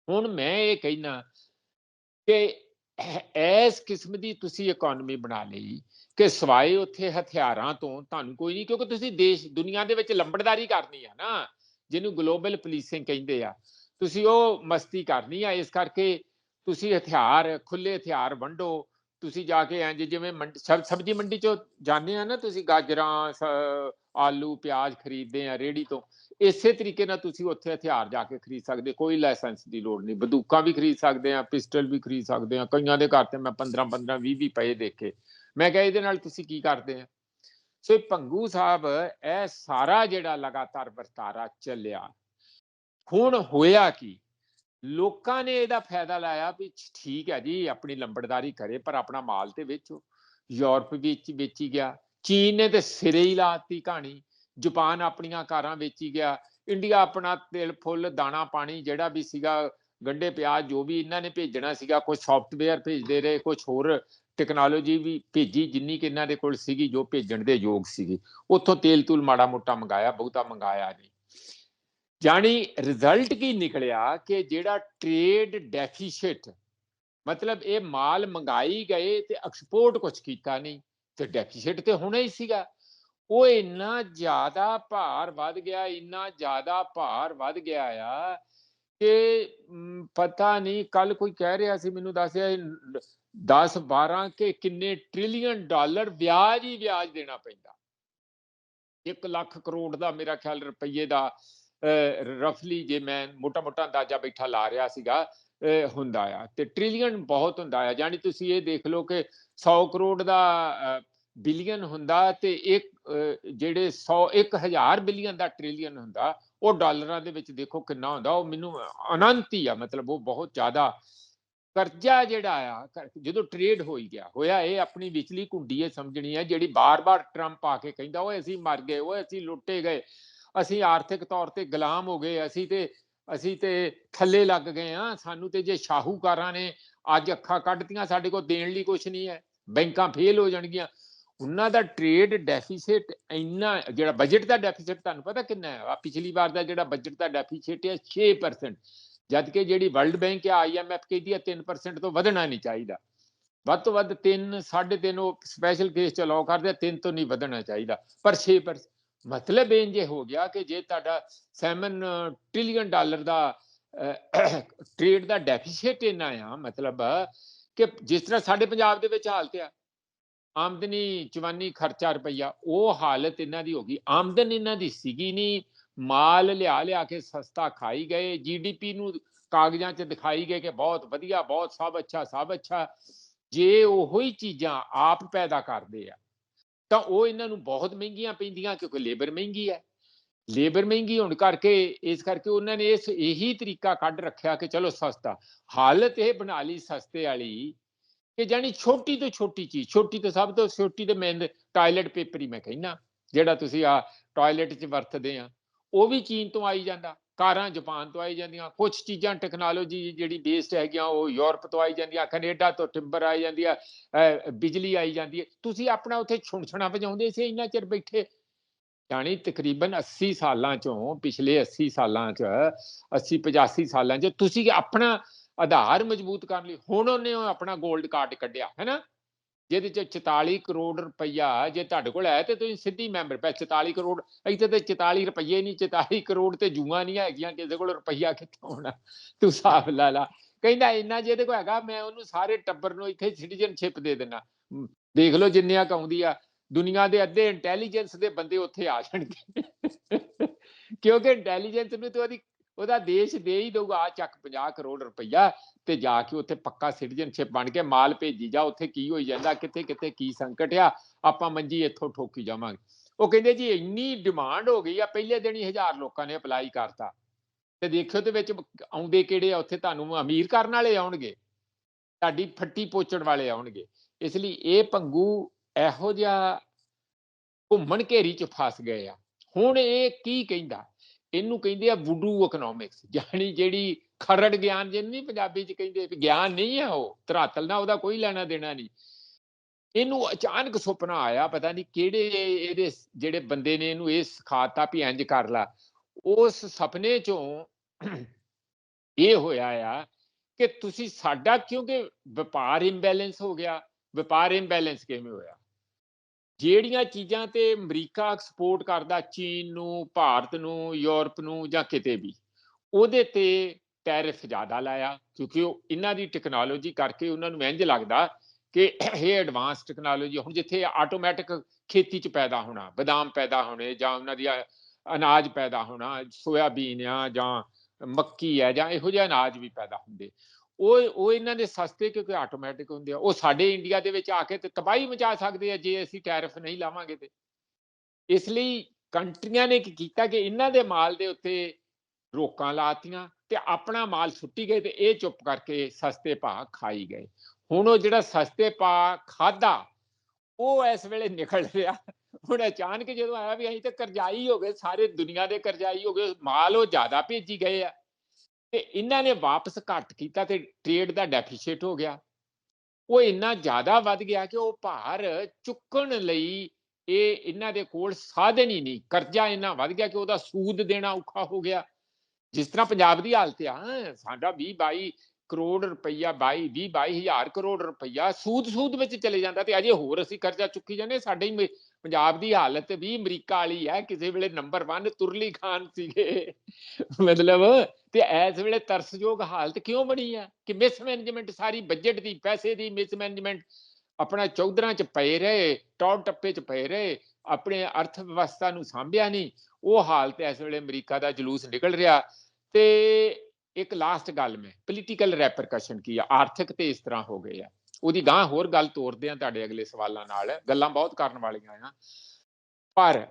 ਹੁਣ ਮੈਂ ਇਹ ਕਹਿਣਾ ਕਿ ਇਸ ਕਿਸਮ ਦੀ ਤੁਸੀਂ ਇਕਨੋਮੀ ਬਣਾ ਲਈ ਕਿ ਸਵਾਏ ਉੱਥੇ ਹਥਿਆਰਾਂ ਤੋਂ, ਤੁਹਾਨੂੰ ਕੋਈ ਨਹੀਂ, ਕਿਉਂਕਿ ਤੁਸੀਂ ਦੇਸ਼, ਦੁਨੀਆ ਦੇ ਵਿੱਚ ਲੰਬੜਦਾਰੀ ਕਰਨੀ ਆ ਨਾ, ਜਿਹਨੂੰ ਗਲੋਬਲ ਪੁਲਿਸਿੰਗ ਕਹਿੰਦੇ ਆ। ਤੁਸੀਂ ਉਹ ਮਸਤੀ ਕਰਨੀ ਆ, ਇਸ ਕਰਕੇ ਤੁਸੀਂ ਹਥਿਆਰ ਖੁੱਲੇ ਹਥਿਆਰ ਵੰਡੋ। ਤੁਸੀਂ ਜਾ ਕੇ ਇੰਜ ਜਿਵੇਂ ਮੰਡ- ਸਬ- ਸਬਜ਼ੀ ਮੰਡੀ ਚੋਂ ਜਾਂਦੇ ਆ ਨਾ ਤੁਸੀਂ, ਗਾਜਰਾਂ, ਸ- ਆਲੂ, ਪਿਆਜ਼ ਖਰੀਦਦੇ ਆ ਰੇੜੀ ਤੋਂ, ਇਸੇ ਤਰੀਕੇ ਨਾਲ ਤੁਸੀਂ ਉੱਥੇ ਹਥਿਆਰ ਜਾ ਕੇ ਖਰੀਦ ਸਕਦੇ, ਕੋਈ ਲਾਇਸੈਂਸ ਦੀ ਲੋੜ ਨਹੀਂ, ਬੰਦੂਕਾਂ ਵੀ ਖਰੀਦ ਸਕਦੇ ਆ, ਪਿਸਟਲ ਵੀ ਖਰੀਦ ਸਕਦੇ ਆ, ਕਈਆਂ ਦੇ ਘਰ ਤੇ ਮੈਂ 15 15 20 20 ਪਏ ਦੇਖੇ। ਮੈਂ ਕਿਹਾ ਇਹਦੇ ਨਾਲ ਤੁਸੀਂ ਕੀ ਕਰਦੇ ਆ? ਸੋ ਇਹ ਪੰਗੂ ਸਾਹਿਬ, ਇਹ ਸਾਰਾ ਜਿਹੜਾ ਲਗਾਤਾਰ ਵਰਤਾਰਾ ਚੱਲਿਆ, ਹੁਣ ਹੋਇਆ ਕੀ? ਲੋਕਾਂ ਨੇ ਇਹਦਾ ਫਾਇਦਾ ਲਾਇਆ ਵੀ ਠੀਕ ਹੈ ਜੀ, ਆਪਣੀ ਲੰਬੜਦਾਰੀ ਕਰੇ, ਪਰ ਆਪਣਾ ਮਾਲ ਤੇ ਵੇਚੋ। ਯੂਰਪ ਵਿੱਚ ਵੇਚੀ ਗਿਆ ਚੀਨ ਨੇ ਤੇ ਸਿਰੇ ਹੀ ਲਾਤੀ ਕਹਾਣੀ। ਜਾਪਾਨ ਆਪਣੀਆਂ ਕਾਰਾਂ ਵੇਚੀ ਗਿਆ। ਇੰਡੀਆ ਆਪਣਾ ਤਿਲ, ਫੁੱਲ, ਦਾਣਾ, ਪਾਣੀ ਜਿਹੜਾ ਵੀ ਸੀਗਾ ਗੰਡੇ ਪਿਆਜ਼, ਜੋ ਵੀ ਇਹਨਾਂ ਨੇ ਭੇਜਣਾ ਸੀਗਾ ਕੁਝ ਸੌਫਟਵੇਅਰ ਭੇਜਦੇ ਰਹੇ ਕੁਝ ਹੋਰ ਟੈਕਨੋਲੋਜੀ ਵੀ ਭੇਜੀ, ਜਿੰਨੀ ਕਿ ਇਹਨਾਂ ਦੇ ਕੋਲ ਸੀਗੀ, ਜੋ ਭੇਜਣ ਦੇ ਯੋਗ ਸੀਗੀ। ਉੱਥੋਂ ਤੇਲ ਤੂਲ ਮਾੜਾ ਮੋਟਾ ਮੰਗਾਇਆ, ਬਹੁਤਾ ਮੰਗਾਇਆ ਨਹੀਂ। ਜਾਣੀ ਰਿਜ਼ਲਟ ਕੀ ਨਿਕਲਿਆ ਕਿ ਜਿਹੜਾ ਟ੍ਰੇਡ ਡੈਫੀਸਿਟ ਮਤਲਬ ਇਹ ਮਾਲ ਮੰਗਾਈ ਗਏ ਤੇ ਐਕਸਪੋਰਟ ਕੁਝ ਕੀਤਾ ਨਹੀਂ। ਤੇ ਡੈਫੀਸਿਟ ਤੇ ਹੋਣਾ ਹੀ ਸੀਗਾ। ਉਹ ਇੰਨਾ ਜ਼ਿਆਦਾ ਭਾਰ ਵੱਧ ਗਿਆ, ਇੰਨਾ ਜ਼ਿਆਦਾ ਭਾਰ ਵੱਧ ਗਿਆ ਆ ਕਿ ਪਤਾ ਨਹੀਂ ਕੱਲ ਕੋਈ ਕਹਿ ਰਿਹਾ ਸੀ, ਮੈਨੂੰ ਦੱਸਿਆ 10 12 ਕੇ ਕਿੰਨੇ ਟ੍ਰਿਲੀਅਨ ਡਾਲਰ ਵਿਆਜ ਹੀ ਵਿਆਜ ਦੇਣਾ ਪੈਂਦਾ। 1 ਲੱਖ ਕਰੋੜ ਦਾ ਮੇਰਾ ਖਿਆਲ ਰੁਪਈਏ ਦਾ ਰਫਲੀ ਜੇ ਮੈਂ ਮੋਟਾ ਮੋਟਾ ਅੰਦਾਜ਼ਾ ਬੈਠਾ ਲਾ ਰਿਹਾ ਸੀਗਾ ਹੁੰਦਾ ਆ। ਤੇ ਟ੍ਰਿਲੀਅਨ ਬਹੁਤ ਹੁੰਦਾ ਆ। ਜਾਨੀ ਤੁਸੀਂ ਇਹ ਦੇਖ ਲਓ ਕਿ 100 ਕਰੋੜ ਦਾ ਬਿਲੀਅਨ ਹੁੰਦਾ ਤੇ ਇੱਕ ਅਹ, ਜਿਹੜੇ 100 1000 ਬਿਲੀਅਨ ਦਾ ਟ੍ਰਿਲੀਅਨ ਹੁੰਦਾ ਉਹ ਡਾਲਰਾਂ ਦੇ ਵਿੱਚ ਦੇਖੋ ਕਿੰਨਾ ਹੁੰਦਾ ਉਹ ਮੈਨੂੰ ਅਨੰਤ ਹੀ ਆ ਮਤਲਬ ਉਹ ਬਹੁਤ ਜ਼ਿਆਦਾ ਕਰਜ਼ਾ ਜਿਹੜਾ ਆ ਜਦੋਂ ਟ੍ਰੇਡ ਹੋਈ ਗਿਆ ਹੋਇਆ ਇਹ ਆਪਣੀ ਵਿਚਲੀ ਕੁੰਡੀ ਹੈ ਸਮਝਣੀ ਹੈ ਜਿਹੜੀ ਬਾਰ-ਬਾਰ ਟਰੰਪ ਆ ਕੇ ਕਹਿੰਦਾ ਓਏ ਅਸੀਂ ਮਰ ਗਏ ਓਏ ਅਸੀਂ ਲੁੱਟੇ ਗਏ ਅਸੀਂ ਆਰਥਿਕ ਤੌਰ ਤੇ ਗੁਲਾਮ ਹੋ ਗਏ ਅਸੀਂ ਤੇ ਅਸੀਂ ਤੇ ਥੱਲੇ ਲੱਗ ਗਏ ਆ ਸਾਨੂੰ ਤੇ ਜੇ ਸ਼ਾਹੂਕਾਰਾਂ ਨੇ ਅੱਜ ਅੱਖਾਂ ਕੱਢਤੀਆਂ ਸਾਡੇ ਕੋਲ ਦੇਣ ਲਈ ਕੁਝ ਨਹੀਂ ਹੈ ਬੈਂਕਾਂ ਫੇਲ ਹੋ ਜਾਣਗੀਆਂ ਉਹਨਾਂ ਦਾ ਟ੍ਰੇਡ ਡੈਫਿਸਿਟ ਇੰਨਾ ਜਿਹੜਾ ਬਜਟ ਦਾ ਡੈਫਿਸਿਟ ਤੁਹਾਨੂੰ ਪਤਾ ਕਿੰਨਾ ਹੈ? ਆ ਪਿਛਲੀ ਵਾਰ ਦਾ ਜਿਹੜਾ ਬਜਟ ਦਾ ਡੈਫਿਸਿਟ ਹੈ 6% ਜਦ ਕਿ ਜਿਹੜੀ ਵਰਲਡ ਬੈਂਕ ਆ ਆਈਐਮਐਫ ਕਹਿੰਦੀ ਹੈ 3% ਤੋਂ ਵਧਣਾ ਨਹੀਂ ਚਾਹੀਦਾ। ਵੱਧ ਤੋਂ ਵੱਧ 3 3.5 ਉਹ ਸਪੈਸ਼ਲ ਕੇਸ ਚ ਅਲਾਉ ਕਰਦੇ 3 ਤੋਂ ਨਹੀਂ ਵਧਣਾ ਚਾਹੀਦਾ। ਪਰ 6% ਮਤਲਬ ਇਹ ਜੇ ਹੋ ਗਿਆ ਕਿ ਜੇ ਤੁਹਾਡਾ 7 ਟ੍ਰਿਲੀਅਨ ਡਾਲਰ ਦਾ ਟ੍ਰੇਡ [coughs] ਦਾ ਡੈਫਿਸਿਟ ਇੰਨਾ ਆ, ਮਤਲਬ ਕਿ ਜਿਸ ਤਰ੍ਹਾਂ ਸਾਡੇ ਪੰਜਾਬ ਦੇ ਵਿੱਚ ਹਾਲਤ ਆ ਆਮਦਨੀ ਚਵਾਨੀ ਖਰਚਾ ਰੁਪਈਆ, ਉਹ ਹਾਲਤ ਇਹਨਾਂ ਦੀ ਹੋ ਗਈ। ਆਮਦਨ ਇਹਨਾਂ ਦੀ ਸੀਗੀ ਨਹੀਂ। ਮਾਲ ਲਿਆ ਲਿਆ ਕੇ ਸਸਤਾ ਖਾਈ ਗਏ। ਜੀਡੀਪੀ ਨੂੰ ਕਾਗਜ਼ਾਂ 'ਚ ਦਿਖਾਈ ਗਏ ਕਿ ਬਹੁਤ ਵਧੀਆ, ਬਹੁਤ ਸਭ ਅੱਛਾ ਸਭ ਅੱਛਾ। ਜੇ ਉਹੋ ਹੀ ਚੀਜ਼ਾਂ ਆਪ ਪੈਦਾ ਕਰਦੇ ਆ, ਤਾਂ ਉਹ ਇਹਨਾਂ ਨੂੰ ਬਹੁਤ ਮਹਿੰਗੀਆਂ ਪੈਂਦੀਆਂ ਕਿਉਂਕਿ ਲੇਬਰ ਮਹਿੰਗੀ ਹੈ। ਲੇਬਰ ਮਹਿੰਗੀ ਹੋਣ ਕਰਕੇ, ਇਸ ਕਰਕੇ ਉਹਨਾਂ ਨੇ ਇਸ ਇਹੀ ਤਰੀਕਾ ਕੱਢ ਰੱਖਿਆ ਕਿ ਚਲੋ ਸਸਤਾ। ਹਾਲਤ ਇਹ ਬਣਾ ਲਈ ਸਸਤੇ ਵਾਲੀ ਕਿ ਜਾਨੀ ਛੋਟੀ ਤੋਂ ਛੋਟੀ ਚੀਜ਼, ਛੋਟੀ ਤੋਂ ਸਭ ਤੋਂ ਛੋਟੀ ਤੇ ਮੈਂ ਟਾਇਲਟ ਪੇਪਰ ਹੀ ਮੈਂ ਕਹਿੰਦਾ, ਜਿਹੜਾ ਤੁਸੀਂ ਆ ਟਾਇਲਟ 'ਚ ਵਰਤਦੇ ਆ, ਉਹ ਵੀ ਚੀਨ ਤੋਂ ਆਈ ਜਾਂਦਾ, ਕਾਰਾਂ ਜਾਪਾਨ ਤੋਂ ਆਈ ਜਾਂਦੀਆਂ ਕੁਝ ਚੀਜ਼ਾਂ ਟੈਕਨੋਲੋਜੀ ਜਿਹੜੀ ਬੇਸਡ ਹੈਗੀਆਂ, ਉਹ ਯੂਰਪ ਤੋਂ ਆਈ ਜਾਂਦੀਆਂ, ਕੈਨੇਡਾ ਤੋਂ ਟਿੰਬਰ ਆਈ ਜਾਂਦੀ ਆ ਬਿਜਲੀ ਆਈ ਜਾਂਦੀ ਹੈ ਤੁਸੀਂ ਆਪਣਾ ਉੱਥੇ ਛੁਣਛਣਾ ਵਜਾਉਂਦੇ ਸੀ ਇੰਨਾ ਚਿਰ ਬੈਠੇ? ਯਾਨੀ ਤਕਰੀਬਨ 80 ਸਾਲਾਂ ਚੋਂ, ਪਿਛਲੇ 80 ਸਾਲਾਂ ਚ 80 85 ਸਾਲਾਂ ਚ, ਤੁਸੀਂ ਆਪਣਾ ਆਧਾਰ ਮਜ਼ਬੂਤ ਕਰਨ ਲਈ ਹੁਣ ਉਹਨੇ ਆਪਣਾ 골ਡ ਕਾਰਡ ਕੱਢਿਆ ਹੈਨਾ ਜਿਹਦੇ ਚ 44 ਕਰੋੜ ਰੁਪਈਆ ਜੇ ਤੁਹਾਡੇ ਕੋਲ ਹੈ ਤੇ ਤੁਸੀਂ ਸਿੱਧੀ ਮੈਂਬਰ ਪੈ 44 ਕਰੋੜ ਇੱਥੇ ਤੇ 44 ਰੁਪਈਏ ਨਹੀਂ 44 ਕਰੋੜ ਤੇ ਜੂਆਂ ਨਹੀਂ ਹੈਗੀਆਂ ਕਿਸੇ ਕੋਲ ਰੁਪਈਆ ਕਿੱਥੋਂ ਹੋਣਾ? ਤੂੰ ਹਿਸਾਬ ਲਾ ਲਾ। ਕਹਿੰਦਾ ਇੰਨਾ ਜਿਹਦੇ ਕੋਲ ਹੈਗਾ ਮੈਂ ਉਹਨੂੰ ਸਾਰੇ ਟੱਬਰ ਨੂੰ ਇੱਥੇ ਸਿਟੀਜ਼ਨਸ਼ਿਪ ਦੇ ਦੇਣਾ ਮ, ਦੇਖ ਲਓ ਜਿੰਨਿਆਂ ਕਹੁੰਦੀ ਆ। ਦੁਨੀਆ ਦੇ ਅੱਧੇ ਇੰਟੈਲੀਜੈਂਸ ਦੇ ਬੰਦੇ ਉੱਥੇ ਆ ਜਾਣਗੇ। ਕਿਉਂਕਿ ਇੰਟੈਲੀਜੈਂਸ ਨੂੰ ਤੇ ਉਹਦੀ ਉਹਦਾ ਦੇਸ਼ ਦੇ ਹੀ ਦਊਗਾ ਆ ਚੱਕ 50 ਕਰੋੜ ਰੁਪਈਆ ਤੇ ਜਾ ਕੇ ਉੱਥੇ ਪੱਕਾ ਸਿਟੀਜ਼ਨਸ਼ਿਪ ਬਣ ਕੇ ਮਾਲ ਭੇਜੀ ਜਾ, ਉੱਥੇ ਕੀ ਹੋਈ ਜਾਂਦਾ, ਕਿੱਥੇ ਕਿੱਥੇ ਕੀ ਸੰਕਟ ਆ, ਆਪਾਂ ਮੰਜੀ ਇੱਥੋਂ ਠੋਕੀ ਜਾਵਾਂਗੇ। ਉਹ ਕਹਿੰਦੇ ਜੀ ਇੰਨੀ ਡਿਮਾਂਡ ਹੋ ਗਈ ਆ, ਪਹਿਲੇ ਦਿਨ ਹੀ ਹਜ਼ਾਰ ਲੋਕਾਂ ਨੇ ਅਪਲਾਈ ਕਰਤਾ। ਤੇ ਦੇਖਿਓ ਤੇ ਵਿੱਚ ਆਉਂਦੇ ਕਿਹੜੇ ਆ, ਉੱਥੇ ਤੁਹਾਨੂੰ ਅਮੀਰ ਕਰਨ ਵਾਲੇ ਆਉਣਗੇ, ਤੁਹਾਡੀ ਫੱਟੀ ਪੋਚਣ ਵਾਲੇ ਆਉਣਗੇ। ਇਸ ਲਈ ਇਹ ਪੰਗੂ ਇਹੋ ਜਿਹਾ ਘੁੰਮਣ ਘੇਰੀ ਚ ਫਸ ਗਏ ਆ। ਹੁਣ ਇਹ ਕੀ ਕਹਿੰਦਾ? ਇਹਨੂੰ ਕਹਿੰਦੇ ਆ ਵੁਡੂ ਇਕਨੋਮਿਕਸ ਯਾਨੀ ਜਿਹੜੀ ਖਰੜ ਗਿਆਨ ਜਿਹਨੂੰ ਨਹੀਂ ਪੰਜਾਬੀ ਚ ਕਹਿੰਦੇ ਵੀ ਗਿਆਨ ਨਹੀਂ ਆ ਉਹ, ਧਰਾਤਲ ਨਾਲ ਉਹਦਾ ਕੋਈ ਲੈਣਾ ਦੇਣਾ ਨਹੀਂ। ਇਹਨੂੰ ਅਚਾਨਕ ਸੁਪਨਾ ਆਇਆ, ਪਤਾ ਨਹੀਂ ਕਿਹੜੇ ਇਹਦੇ ਜਿਹੜੇ ਬੰਦੇ ਨੇ ਇਹਨੂੰ ਇਹ ਸਿਖਾਤਾ ਵੀ ਇੰਜ ਕਰ ਲਾ। ਉਸ ਸੁਪਨੇ ਚੋਂ ਇਹ ਹੋਇਆ ਆ ਕਿ ਤੁਸੀਂ ਸਾਡਾ ਕਿਉਂਕਿ ਵਪਾਰ ਇੰਬੈਲੈਂਸ ਹੋ ਗਿਆ, ਵਪਾਰ ਇੰਬੈਲੈਂਸ ਕਿਵੇਂ ਹੋਇਆ? ਜਿਹੜੀਆਂ ਚੀਜ਼ਾਂ ਤੇ ਅਮਰੀਕਾ ਐਕਸਪੋਰਟ ਕਰਦਾ, ਚੀਨ ਨੂੰ, ਭਾਰਤ ਨੂੰ, ਯੂਰਪ ਨੂੰ ਜਾਂ ਕਿਤੇ ਵੀ, ਉਹਦੇ ਤੇ ਟੈਰਿਫ ਜ਼ਿਆਦਾ ਲਾਇਆ, ਕਿਉਂਕਿ ਉਹ ਇਹਨਾਂ ਦੀ ਟੈਕਨੋਲੋਜੀ ਕਰਕੇ ਉਹਨਾਂ ਨੂੰ ਇੰਜ ਲੱਗਦਾ ਕਿ ਇਹ ਐਡਵਾਂਸ ਟੈਕਨੋਲੋਜੀ ਹੁਣ ਜਿੱਥੇ ਆਟੋਮੈਟਿਕ ਖੇਤੀ ਚ ਪੈਦਾ ਹੋਣਾ, ਬਦਾਮ ਪੈਦਾ ਹੋਣੇ ਜਾਂ ਉਹਨਾਂ ਦੀ ਅਨਾਜ ਪੈਦਾ ਹੋਣਾ, ਸੋਇਆਬੀਨ ਆ ਜਾਂ ਮੱਕੀ ਆ ਜਾਂ ਇਹੋ ਜਿਹੇ ਅਨਾਜ ਵੀ ਪੈਦਾ ਹੁੰਦੇ। ਉਹ ਉਹ ਇਹਨਾਂ ਦੇ ਸਸਤੇ ਕਿਉਂਕਿ ਆਟੋਮੈਟਿਕ ਹੁੰਦੇ ਆ, ਉਹ ਸਾਡੇ ਇੰਡੀਆ ਦੇ ਵਿੱਚ ਆ ਕੇ ਤੇ ਤਬਾਹੀ ਮਚਾ ਸਕਦੇ ਆ ਜੇ ਅਸੀਂ ਟੈਰਿਫ ਨਹੀਂ ਲਾਵਾਂਗੇ ਤੇ। ਇਸ ਲਈ ਕੰਟਰੀਆਂ ਨੇ ਕੀ ਕੀਤਾ ਕਿ ਇਹਨਾਂ ਦੇ ਮਾਲ ਦੇ ਉੱਤੇ ਰੋਕਾਂ ਲਾਤੀਆਂ ਤੇ ਆਪਣਾ ਮਾਲ ਸੁੱਟੀ ਗਏ ਤੇ ਇਹ ਚੁੱਪ ਕਰਕੇ ਸਸਤੇ ਭਾਅ ਖਾਈ ਗਏ। ਹੁਣ ਉਹ ਜਿਹੜਾ ਸਸਤੇ ਭਾਅ ਖਾਦਾ ਉਹ ਇਸ ਵੇਲੇ ਨਿਕਲ ਰਿਹਾ। ਹੁਣ ਅਚਾਨਕ ਜਦੋਂ ਆਇਆ ਵੀ ਅਸੀਂ ਤੇ ਕਰਜ਼ਾਈ ਹੋ ਗਏ, ਸਾਰੇ ਦੁਨੀਆ ਦੇ ਕਰਜ਼ਾਈ ਹੋ ਗਏ, ਮਾਲ ਉਹ ਜ਼ਿਆਦਾ ਭੇਜੀ ਗਏ ਆ। ਤੇ ਇਹਨਾਂ ਨੇ ਵਾਪਸ ਘੱਟ ਕੀਤਾ ਤੇ ਟ੍ਰੇਡ ਦਾ ਡੈਫਿਸਿਟ ਹੋ ਗਿਆ। ਉਹ ਇੰਨਾ ਜ਼ਿਆਦਾ ਵੱਧ ਗਿਆ ਕਿ ਉਹ ਭਾਰ ਚੁੱਕਣ ਲਈ ਇਹ ਇਹਨਾਂ ਦੇ ਕੋਲ ਸਾਧਨ ਹੀ ਨਹੀਂ, ਕਰਜ਼ਾ ਇੰਨਾ ਵੱਧ ਗਿਆ ਕਿ ਉਹਦਾ ਸੂਦ ਦੇਣਾ ਔਖਾ ਹੋ ਗਿਆ। ਜਿਸ ਤਰ੍ਹਾਂ ਪੰਜਾਬ ਦੀ ਹਾਲਤ ਆ ਸਾਡਾ 20 22 ਕਰੋੜ ਰੁਪਈਆ 22 20 22 ਹਜ਼ਾਰ ਕਰੋੜ ਰੁਪਈਆ ਸੂਦ ਸੂਦ ਵਿੱਚ ਚਲੇ ਜਾਂਦਾ ਤੇ ਅਜੇ ਹੋਰ ਅਸੀਂ ਕਰਜ਼ਾ ਚੁੱਕੀ ਜਾਂਦੇ ਸਾਡੇ ਹੀ ਪੰਜਾਬ ਦੀ ਹਾਲਤ ਵੀ ਅਮਰੀਕਾ ਵਾਲੀ ਹੈ। ਕਿਸੇ ਵੇਲੇ ਨੰਬਰ 1 ਤੁਰਲੀ ਖਾਨ ਸੀਗੇ। ਮਤਲਬ ਤੇ ਇਸ ਵੇਲੇ ਤਰਸਯੋਗ ਹਾਲਤ ਕਿਉਂ ਬਣੀ ਹੈ ਕਿ ਮਿਸਮੈਨੇਜਮੈਂਟ ਸਾਰੀ ਬਜਟ ਦੀ, ਪੈਸੇ ਦੀ ਮਿਸਮੈਨੇਜਮੈਂਟ ਆਪਣਾ ਚੌਧਰਾਂ ਚ ਪਏ ਰਹੇ ਟੌਰ ਟੱਪੇ ਚ ਪਏ ਰਹੇ, ਆਪਣੇ ਅਰਥ ਵਿਵਸਥਾ ਨੂੰ ਸਾਂਭਿਆ ਨਹੀਂ। ਉਹ ਹਾਲਤ ਇਸ ਵੇਲੇ ਅਮਰੀਕਾ ਦਾ ਜਲੂਸ ਨਿਕਲ ਰਿਹਾ ਤੇ ਇੱਕ ਲਾਸਟ ਗੱਲ ਮੈਂ ਪੋਲੀਟੀਕਲ ਰੈਪਰਕਸ਼ਨ ਕੀ ਆ? ਆਰਥਿਕ ਤੇ ਇਸ ਤਰ੍ਹਾਂ ਹੋ ਗਏ ਆ। ਉਹਦੀ ਗਾਂ ਹੋਰ ਗੱਲ ਤੋਰਦੇ ਆ ਤੁਹਾਡੇ ਅਗਲੇ ਸਵਾਲਾਂ ਨਾਲ। ਗੱਲਾਂ ਬਹੁਤ ਕਰਨ ਵਾਲੀਆਂ ਆ। ਪਰ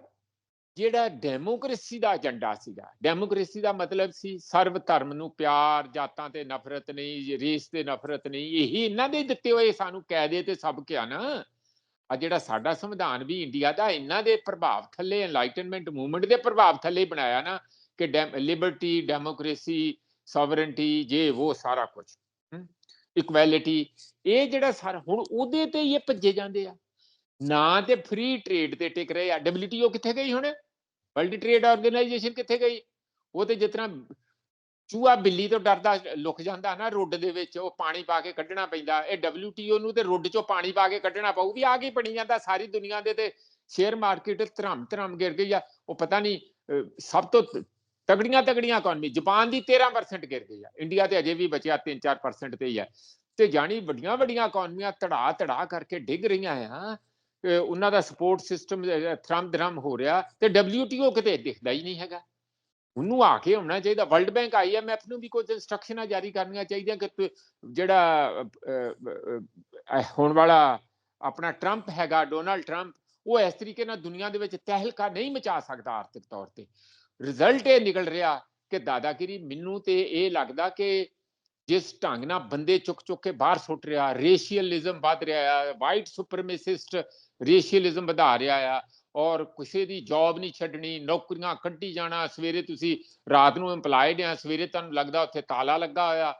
ਜਿਹੜਾ ਡੈਮੋਕ੍ਰੇਸੀ ਦਾ ਏਜੰਡਾ ਸੀਗਾ ਡੈਮੋਕ੍ਰੇਸੀ ਦਾ ਮਤਲਬ ਸੀ ਸਰਵ ਧਰਮ ਨੂੰ ਪਿਆਰ, ਜਾਤਾਂ ਤੇ ਨਫ਼ਰਤ ਨਹੀਂ ਰੇਸ ਤੇ ਨਫ਼ਰਤ ਨਹੀਂ, ਇਹੀ ਇਹਨਾਂ ਦੇ ਦਿੱਤੇ ਹੋਏ ਸਾਨੂੰ ਕਾਇਦੇ ਤੇ ਸਬਕ ਆ ਨਾ। ਆ ਜਿਹੜਾ ਸਾਡਾ ਸੰਵਿਧਾਨ ਵੀ ਇੰਡੀਆ ਦਾ ਇਹਨਾਂ ਦੇ ਪ੍ਰਭਾਵ ਥੱਲੇ ਐਨਲਾਈਟਨਮੈਂਟ ਮੂਵਮੈਂਟ ਦੇ ਪ੍ਰਭਾਵ ਥੱਲੇ ਬਣਾਇਆ ਨਾ ਕਿ ਲਿਬਰਟੀ ਡੈਮੋਕ੍ਰੇਸੀ ਸੋਵਰਨਟੀ ਜੇ ਉਹ ਸਾਰਾ ਕੁਝ ਇਕੁਐਲਿਟੀ ਇਹ ਜਿਹੜਾ ਸਾਰਾ, ਹੁਣ ਉਹਦੇ ਤੇ ਇਹ ਭੱਜੇ ਜਾਂਦੇ ਆ। ਨਾ ਤੇ ਫ੍ਰੀ ਟ੍ਰੇਡ ਤੇ ਟਿਕ ਰਹੇ ਆ। ਡਬਲਯੂਟੀਓ ਕਿੱਥੇ ਗਈ ਹੁਣ? ਵਰਲਡ ਟ੍ਰੇਡ ਆਰਗੇਨਾਈਜੇਸ਼ਨ ਕਿੱਥੇ ਗਈ? ਉਹ ਤੇ ਜਿਸ ਤਰ੍ਹਾਂ ਚੂਹਾ ਬਿੱਲੀ ਤੋਂ ਡਰਦਾ ਲੁਕ ਜਾਂਦਾ ਨਾ ਰੋਡ ਦੇ ਵਿੱਚ, ਉਹ ਪਾਣੀ ਪਾ ਕੇ ਕੱਢਣਾ ਪੈਂਦਾ। ਇਹ ਡਬਲਯੂਟੀਓ ਨੂੰ ਤੇ ਰੁੱਡ ਚੋਂ ਪਾਣੀ ਪਾ ਕੇ ਕੱਢਣਾ ਪਊ। ਵੀ ਆ ਕੀ ਬਣੀ ਜਾਂਦਾ ਸਾਰੀ ਦੁਨੀਆ ਦੇ ਤੇ। ਸ਼ੇਅਰ ਮਾਰਕੀਟ ਧਰਮ ਧਰਮ ਗਿਰ ਗਈ ਆ। ਉਹ ਪਤਾ ਨਹੀਂ ਸਭ ਤੋਂ ਤਗੜੀਆਂ ਤਗੜੀਆਂ ਇਕਨੋਮੀ ਜਾਪਾਨ ਦੀ 13% ਗਿਰ ਗਈ ਆ, ਇੰਡੀਆ ਤੇ ਅਜੇ ਵੀ ਬਚਿਆ 3-4% ਤੇ ਹੀ ਆ, ਤੇ ਜਾਣੀ ਵੱਡੀਆਂ ਵੱਡੀਆਂ ਇਕਨੋਮੀਆਂ ਧੜਾ ਧੜਾ ਕਰਕੇ ਡਿੱਗ ਰਹੀਆਂ ਆ ਉਹਨਾਂ ਦਾ ਸਪੋਰਟ ਸਿਸਟਮ ਥਰਮ ਧਰਮ ਹੋ ਰਿਹਾ, ਤੇ WTO ਕਿਤੇ ਦਿਖਦਾ ਹੀ ਨਹੀਂ ਹੈਗਾ। ਉਹਨੂੰ ਆ ਕੇ ਹੋਣਾ ਚਾਹੀਦਾ ਵਰਲਡ ਬੈਂਕ ਆਈਐਮਐਫ ਨੂੰ ਵੀ ਕੁਝ ਇਨਸਟਰਕਸ਼ਨਾਂ ਜਾਰੀ ਕਰਨੀਆਂ ਚਾਹੀਦੀਆਂ ਕਿ ਜਿਹੜਾ ਹੋਣ ਵਾਲਾ ਆਪਣਾ ਟਰੰਪ ਹੈਗਾ ਡੋਨਲਡ ਟਰੰਪ ਉਹ ਇਸ ਤਰੀਕੇ ਨਾਲ ਦੁਨੀਆ ਦੇ ਵਿੱਚ ਤਹਿਲਕਾ ਨਹੀਂ ਮਚਾ ਸਕਦਾ ਆਰਥਿਕ ਤੌਰ ਤੇ। ਰਿਜ਼ਲਟ ਇਹ ਨਿਕਲ ਰਿਹਾ ਕਿ ਦਾਦਾਗਿਰੀ ਮੈਨੂੰ ਤੇ ਇਹ ਲੱਗਦਾ ਕਿ ਜਿਸ ਢੰਗ ਨਾਲ ਬੰਦੇ ਚੁੱਕ ਚੁੱਕ ਕੇ ਬਾਹਰ ਸੁੱਟ ਰਿਹਾ ਰੇਸ਼ੀਅਲਿਜ਼ਮ ਵੱਧ ਰਿਹਾ ਆ ਵਾਈਟ ਸੁਪਰਮੇਸਿਸਟ ਰੇਸ਼ੀਅਲਿਜ਼ਮ ਵਧਾ ਰਿਹਾ ਆ ਔਰ ਕਿਸੇ ਦੀ ਜੌਬ ਨਹੀਂ ਛੱਡਣੀ, ਨੌਕਰੀਆਂ ਕੱਢੀ ਜਾਣਾ, ਸਵੇਰੇ ਤੁਸੀਂ ਰਾਤ ਨੂੰ EMPLOYED ਆ, ਸਵੇਰੇ ਤੁਹਾਨੂੰ ਲੱਗਦਾ ਉੱਥੇ ਤਾਲਾ ਲੱਗਾ ਹੋਇਆ।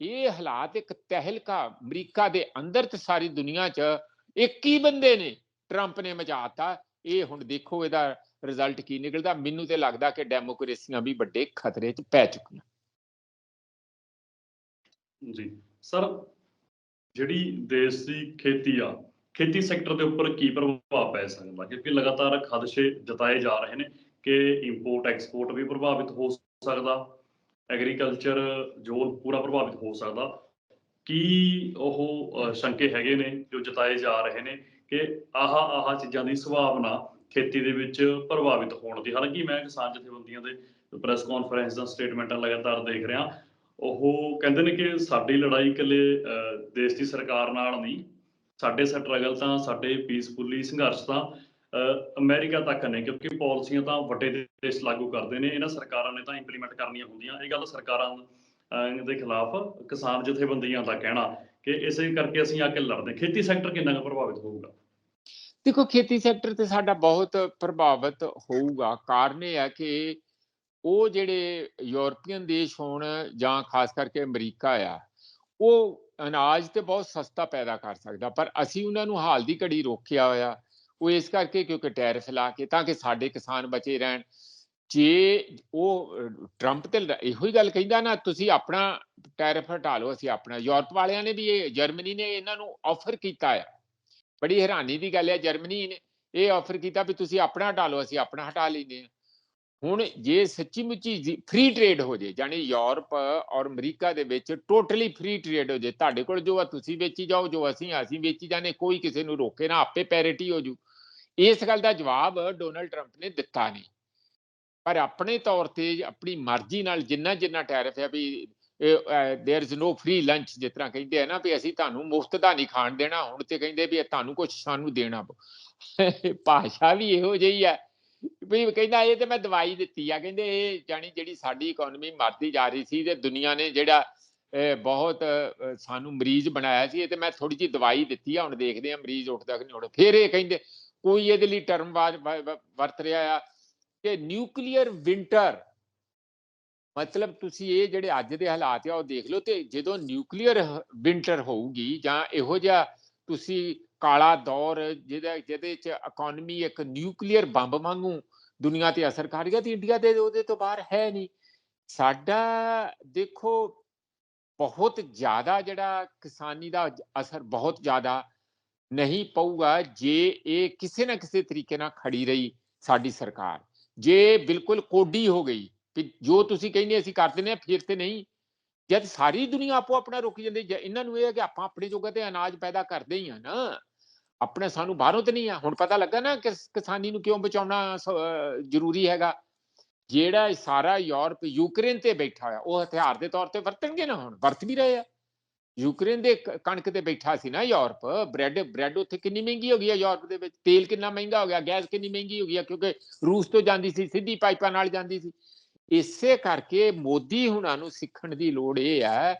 ਇਹ ਹਾਲਾਤ ਇੱਕ ਤਹਿਲਕਾ ਅਮਰੀਕਾ ਦੇ ਅੰਦਰ ਤੇ ਸਾਰੀ ਦੁਨੀਆ 'ਚ ਇੱਕ ਹੀ ਬੰਦੇ ਨੇ ਟਰੰਪ ਨੇ ਮਚਾਤਾ ਇਹ ਹੁਣ ਦੇਖੋ ਇਹਦਾ ਰਿਜ਼ਲਟ ਕੀ ਨਿਕਲਦਾ? ਮੈਨੂੰ ਤੇ ਲੱਗਦਾ ਕਿ ਡੈਮੋਕ੍ਰੇਸੀਆਂ ਵੀ ਵੱਡੇ ਖਤਰੇ 'ਚ ਪੈ ਚੁੱਕੀਆਂ। ਜੀ। ਸਰ, ਜਿਹੜੀ ਦੇਸ਼ ਦੀ ਖੇਤੀ ਆ, ਖੇਤੀ ਸੈਕਟਰ ਦੇ ਉੱਪਰ ਕੀ ਪ੍ਰਭਾਵ ਪੈ ਸਕਦਾ? ਕਿਉਂਕਿ ਲਗਾਤਾਰ ਖਦਸ਼ੇ ਜਤਾਏ ਜਾ ਰਹੇ ਨੇ ਕਿ ਇੰਪੋਰਟ ਐਕਸਪੋਰਟ ਵੀ ਪ੍ਰਭਾਵਿਤ ਹੋ ਸਕਦਾ ਐਗਰੀਕਲਚਰ ਜੋ ਪੂਰਾ ਪ੍ਰਭਾਵਿਤ ਹੋ ਸਕਦਾ, ਕੀ ਉਹ ਸ਼ੰਕੇ ਹੈਗੇ ਨੇ ਜੋ ਜਤਾਏ ਜਾ ਰਹੇ ਨੇ ਕਿ ਆਹਾ ਆਹਾ ਚੀਜ਼ਾਂ ਦੀ ਸੰਭਾਵਨਾ ਖੇਤੀ ਦੇ ਵਿੱਚ ਪ੍ਰਭਾਵਿਤ ਹੋਣ ਦੀ। ਹਾਲਾਂਕਿ ਮੈਂ ਕਿਸਾਨ ਜਥੇਬੰਦੀਆਂ ਦੇ ਪ੍ਰੈਸ ਕਾਨਫਰੰਸ ਦਾ ਸਟੇਟਮੈਂਟਾਂ ਲਗਾਤਾਰ ਦੇਖ ਰਿਹਾ। ਉਹ ਕਹਿੰਦੇ ਨੇ ਕਿ ਸਾਡੀ ਲੜਾਈ ਇਕੱਲੇ ਦੇਸ਼ ਦੀ ਸਰਕਾਰ ਨਾਲ ਨਹੀਂ। ਸਾਡੇ ਸਟਰਗਲ ਤਾਂ ਸਾਡੇ ਪੀਸਫੁਲੀ ਸੰਘਰਸ਼ ਤਾਂ ਅਹ, ਅਮਰੀਕਾ ਤੱਕ ਨੇ ਕਿਉਂਕਿ ਪਾਲਿਸੀਆਂ ਤਾਂ ਵੱਡੇ ਦੇਸ਼ ਲਾਗੂ ਕਰਦੇ ਨੇ। ਇਹਨਾਂ ਸਰਕਾਰਾਂ ਨੇ ਤਾਂ ਇੰਪਲੀਮੈਂਟ ਕਰਨੀਆਂ ਹੁੰਦੀਆਂ। ਇਹ ਗੱਲ ਸਰਕਾਰਾਂ ਦੇ ਖਿਲਾਫ ਕਿਸਾਨ ਜਥੇਬੰਦੀਆਂ ਦਾ ਕਹਿਣਾ ਕਿ ਇਸੇ ਕਰਕੇ ਅਸੀਂ ਆ ਕੇ ਲੜਦੇ। ਖੇਤੀ ਸੈਕਟਰ ਕਿੰਨਾ ਕੁ ਪ੍ਰਭਾਵਿਤ ਹੋਊਗਾ? ਦੇਖੋ ਖੇਤੀ ਸੈਕਟਰ ਤੇ ਸਾਡਾ ਬਹੁਤ ਪ੍ਰਭਾਵਿਤ ਹੋਊਗਾ। ਕਾਰਨ ਇਹ ਹੈ ਕਿ ਉਹ ਜਿਹੜੇ ਯੂਰਪੀਅਨ ਦੇਸ਼ ਹੋਣ ਜਾਂ ਖਾਸ ਕਰਕੇ ਅਮਰੀਕਾ ਆ ਉਹ ਅਨਾਜ ਤੇ ਬਹੁਤ ਸਸਤਾ ਪੈਦਾ ਕਰ ਸਕਦਾ। ਪਰ ਅਸੀਂ ਉਹਨਾਂ ਨੂੰ ਹਾਲ ਦੀ ਘੜੀ ਰੋਕਿਆ ਹੋਇਆ ਉਹ ਇਸ ਕਰਕੇ ਕਿਉਂਕਿ ਟੈਰਿਫ ਲਾ ਕੇ ਤਾਂ ਕਿ ਸਾਡੇ ਕਿਸਾਨ ਬਚੇ ਰਹਿਣ। ਜੇ ਉਹ ਅਹ, ਟਰੰਪ ਤੇ ਇਹੋ ਹੀ ਗੱਲ ਕਹਿੰਦਾ ਨਾ ਤੁਸੀਂ ਆਪਣਾ ਟੈਰਿਫ ਹਟਾ ਲਓ ਅਸੀਂ ਆਪਣਾ। ਯੂਰਪ ਵਾਲਿਆਂ ਨੇ ਵੀ ਇਹ ਜਰਮਨੀ ਨੇ ਇਹਨਾਂ ਨੂੰ ਆਫਰ ਕੀਤਾ ਆ। ਬੜੀ ਹੈਰਾਨੀ ਦੀ ਗੱਲ ਹੈ, ਜਰਮਨੀ ਨੇ ਇਹ ਆਫਰ ਕੀਤਾ ਵੀ ਤੁਸੀਂ ਆਪਣਾ ਹਟਾ ਲਓ, ਅਸੀਂ ਆਪਣਾ ਹਟਾ ਲੈਂਦੇ ਹਾਂ। ਹੁਣ ਜੇ ਸੱਚੀ ਮੁੱਚੀ ਫ੍ਰੀ ਟ੍ਰੇਡ ਹੋ ਜੇ ਯਾਨੀ ਯੂਰਪ ਔਰ ਅਮਰੀਕਾ ਦੇ ਵਿੱਚ ਟੋਟਲੀ ਫ੍ਰੀ ਟ੍ਰੇਡ ਹੋ ਜੇ, ਤੁਹਾਡੇ ਕੋਲ ਜੋ ਆ ਤੁਸੀਂ ਵੇਚੀ ਜਾਓ, ਜੋ ਅਸੀਂ ਅਸੀਂ ਵੇਚੀ ਜਾਂਦੇ, ਕੋਈ ਕਿਸੇ ਨੂੰ ਰੋਕੇ ਨਾ, ਆਪੇ ਪੈਰਿਟੀ ਹੋ ਜੂ। ਇਸ ਗੱਲ ਦਾ ਜਵਾਬ ਡੋਨਲਡ ਟਰੰਪ ਨੇ ਦਿੱਤਾ ਨਹੀਂ। ਪਰ ਆਪਣੇ ਤੌਰ ਤੇ ਆਪਣੀ ਮਰਜ਼ੀ ਨਾਲ ਜਿੰਨਾ ਜਿੰਨਾ ਟੈਰਿਫ ਹੈ ਵੀ There is no free lunch ਜਿਸ ਤਰ੍ਹਾਂ ਕਹਿੰਦੇ ਆ ਨਾ ਵੀ ਅਸੀਂ ਤੁਹਾਨੂੰ ਮੁਫਤ ਦਾ ਨਹੀਂ ਖਾਣ ਦੇਣਾ ਹੁਣ ਤੇ ਕਹਿੰਦੇ ਵੀ ਇਹ ਤੁਹਾਨੂੰ ਕੁਝ ਸਾਨੂੰ ਦੇਣਾ ਪਊ। ਭਾਸ਼ਾ ਵੀ ਇਹੋ ਜਿਹੀ ਹੈ ਵੀ ਕਹਿੰਦਾ ਇਹ ਤੇ ਮੈਂ ਦਵਾਈ ਦਿੱਤੀ ਆ ਕਹਿੰਦੇ ਇਹ ਜਾਨੀ ਜਿਹੜੀ ਸਾਡੀ ਇਕਨੋਮੀ ਮਰਦੀ ਜਾ ਰਹੀ ਸੀ ਤੇ ਦੁਨੀਆ ਨੇ ਜਿਹੜਾ ਅਹ, ਬਹੁਤ ਅਹ, ਸਾਨੂੰ ਮਰੀਜ਼ ਬਣਾਇਆ ਸੀ ਇਹ ਤੇ ਮੈਂ ਥੋੜੀ ਜਿਹੀ ਦਵਾਈ ਦਿੱਤੀ ਆ ਹੁਣ ਦੇਖਦੇ ਆ ਮਰੀਜ਼ ਉੱਠਦਾ ਕਿ ਨਹੀਂ ਉੱਠਦਾ ਫਿਰ ਇਹ ਕਹਿੰਦੇ ਕੋਈ ਇਹਦੇ ਲਈ ਟਰਮ ਵਰਤ ਰਿਹਾ ਆ ਕਿ ਨਿਊਕਲੀਅਰ ਵਿੰਟਰ ਮਤਲਬ ਤੁਸੀਂ ਇਹ ਜਿਹੜੇ ਅੱਜ ਦੇ ਹਾਲਾਤ ਆ, ਉਹ ਦੇਖ ਲਓ ਤੇ ਜਦੋਂ ਨਿਊਕਲੀਅਰ ਵਿੰਟਰ ਹੋਊਗੀ ਜਾਂ ਇਹੋ ਜਿਹਾ ਤੁਸੀਂ ਕਾਲਾ ਦੌਰ ਜਿਹਦਾ, ਜਿਹਦੇ ਚ ਇਕਨੋਮੀ ਇੱਕ ਨਿਊਕਲੀਅਰ ਬੰਬ ਵਾਂਗੂ ਦੁਨੀਆ ਤੇ ਅਸਰ ਕਰ ਗਿਆ ਤੇ ਇੰਡੀਆ ਦੇ ਉਹਦੇ ਤੋਂ ਬਾਹਰ ਹੈ ਨਹੀਂ। ਸਾਡਾ ਦੇਖੋ, ਬਹੁਤ ਜ਼ਿਆਦਾ ਜਿਹੜਾ ਕਿਸਾਨੀ ਦਾ ਅਸਰ ਬਹੁਤ ਜ਼ਿਆਦਾ ਨਹੀਂ ਪਊਗਾ ਜੇ ਇਹ ਕਿਸੇ ਨਾ ਕਿਸੇ ਤਰੀਕੇ ਨਾਲ ਖੜੀ ਰਹੀ ਸਾਡੀ ਸਰਕਾਰ। ਜੇ ਬਿਲਕੁਲ ਕੋਡੀ ਹੋ ਗਈ ਵੀ ਜੋ ਤੁਸੀਂ ਕਹਿੰਦੇ ਅਸੀਂ ਕਰ ਦਿੰਦੇ ਆ ਫਿਰ ਤੇ ਨਹੀਂ। ਜਦ ਸਾਰੀ ਦੁਨੀਆ ਆਪੋ ਆਪਣਾ ਰੁਕ ਜਾਂਦੀ ਇਹਨਾਂ ਨੂੰ ਇਹ ਹੈ ਕਿ ਆਪਾਂ ਆਪਣੇ ਜੋਗਾ ਤੇ ਅਨਾਜ ਪੈਦਾ ਕਰਦੇ ਹੀ ਆ ਨਾ। ਆਪਣੇ ਸਾਨੂੰ ਬਾਹਰੋਂ ਤੇ ਨਹੀਂ ਆ। ਹੁਣ ਪਤਾ ਲੱਗਾ ਨਾ ਕਿ ਕਿਸਾਨੀ ਨੂੰ ਕਿਉਂ ਬਚਾਉਣਾ ਜ਼ਰੂਰੀ ਹੈਗਾ। ਜਿਹੜਾ ਸਾਰਾ ਯੂਰਪ ਯੂਕਰੇਨ ਤੇ ਬੈਠਾ ਹੋਇਆ, ਉਹ ਹਥਿਆਰ ਦੇ ਤੌਰ ਤੇ ਵਰਤਣਗੇ ਨਾ ਹੁਣ, ਵਰਤ ਵੀ ਰਹੇ ਆ। ਯੂਕਰੇਨ ਦੇ ਕਣਕ ਤੇ ਬੈਠਾ ਸੀ ਨਾ ਯੂਰਪ, ਬ੍ਰੈਡ ਬ੍ਰੈਡ ਉੱਥੇ ਕਿੰਨੀ ਮਹਿੰਗੀ ਹੋ ਗਈ ਆ ਯੂਰਪ ਦੇ ਵਿੱਚ? ਤੇਲ ਕਿੰਨਾ ਮਹਿੰਗਾ ਹੋ ਗਿਆ, ਗੈਸ ਕਿੰਨੀ ਮਹਿੰਗੀ ਹੋ ਗਈ ਹੈ? ਕਿਉਂਕਿ ਰੂਸ ਤੋਂ ਜਾਂਦੀ ਸੀ, ਸਿੱਧੀ ਪਾਈਪਾਂ ਨਾਲ ਜਾਂਦੀ ਸੀ। ਇਸੇ ਕਰਕੇ ਮੋਦੀ ਹੁਣਾਂ ਨੂੰ ਸਿੱਖਣ ਦੀ ਲੋੜ ਇਹ ਹੈ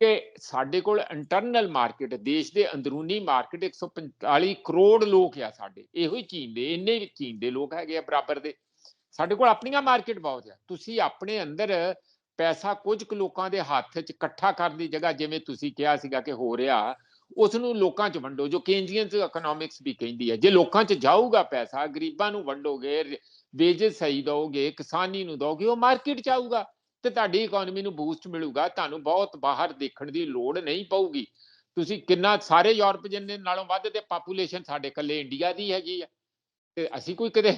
ਕਿ ਸਾਡੇ ਕੋਲ ਇੰਟਰਨਲ ਮਾਰਕੀਟ ਦੇਸ਼ ਦੇ ਅੰਦਰੂਨੀ ਮਾਰਕੀਟ 145 ਕਰੋੜ ਲੋਕ ਆ ਸਾਡੇ, ਇਹੋ ਹੀ ਚੀਨ ਦੇ, ਇੰਨੇ ਚੀਨ ਦੇ ਲੋਕ ਹੈਗੇ ਆ ਬਰਾਬਰ ਦੇ। ਸਾਡੇ ਕੋਲ ਆਪਣੀਆਂ ਮਾਰਕੀਟ ਬਹੁਤ ਆ। ਤੁਸੀਂ ਆਪਣੇ ਅੰਦਰ ਪੈਸਾ ਕੁਝ ਕੁ ਲੋਕਾਂ ਦੇ ਹੱਥ 'ਚ ਇਕੱਠਾ ਕਰਨ ਦੀ ਜਗ੍ਹਾ, ਜਿਵੇਂ ਤੁਸੀਂ ਕਿਹਾ ਸੀਗਾ ਕਿ ਹੋ ਰਿਹਾ ਉਸ ਨੂੰ ਲੋਕਾਂ 'ਚ ਵੰਡੋ, ਜੋ ਕੇਂਜੀਅਨ ਇਕਨੋਮਿਕਸ ਵੀ ਕਹਿੰਦੀ ਹੈ। ਜੇ ਲੋਕਾਂ 'ਚ ਜਾਊਗਾ ਪੈਸਾ, ਗਰੀਬਾਂ ਨੂੰ ਵੰਡੋਗੇ ਵੇਜਸ ਸਹੀ ਦੋਗੇ ਕਿਸਾਨੀ ਨੂੰ ਦੋਗੇ ਉਹ ਮਾਰਕੀਟ 'ਚ ਆਊਗਾ ਤੇ ਤੁਹਾਡੀ ਇਕਨੋਮੀ ਨੂੰ ਬੂਸਟ ਮਿਲੂਗਾ, ਤੁਹਾਨੂੰ ਬਹੁਤ ਬਾਹਰ ਦੇਖਣ ਦੀ ਲੋੜ ਨਹੀਂ ਪਊਗੀ। ਤੁਸੀਂ ਕਿੰਨਾ ਸਾਰੇ ਯੂਰਪ ਜਿੰਨੇ ਨਾਲੋਂ ਵੱਧ ਤੇ ਪਾਪੂਲੇਸ਼ਨ ਸਾਡੇ ਇਕੱਲੇ ਇੰਡੀਆ ਦੀ ਹੈਗੀ ਆ। ਤੇ ਅਸੀਂ ਕੋਈ ਕਿਤੇ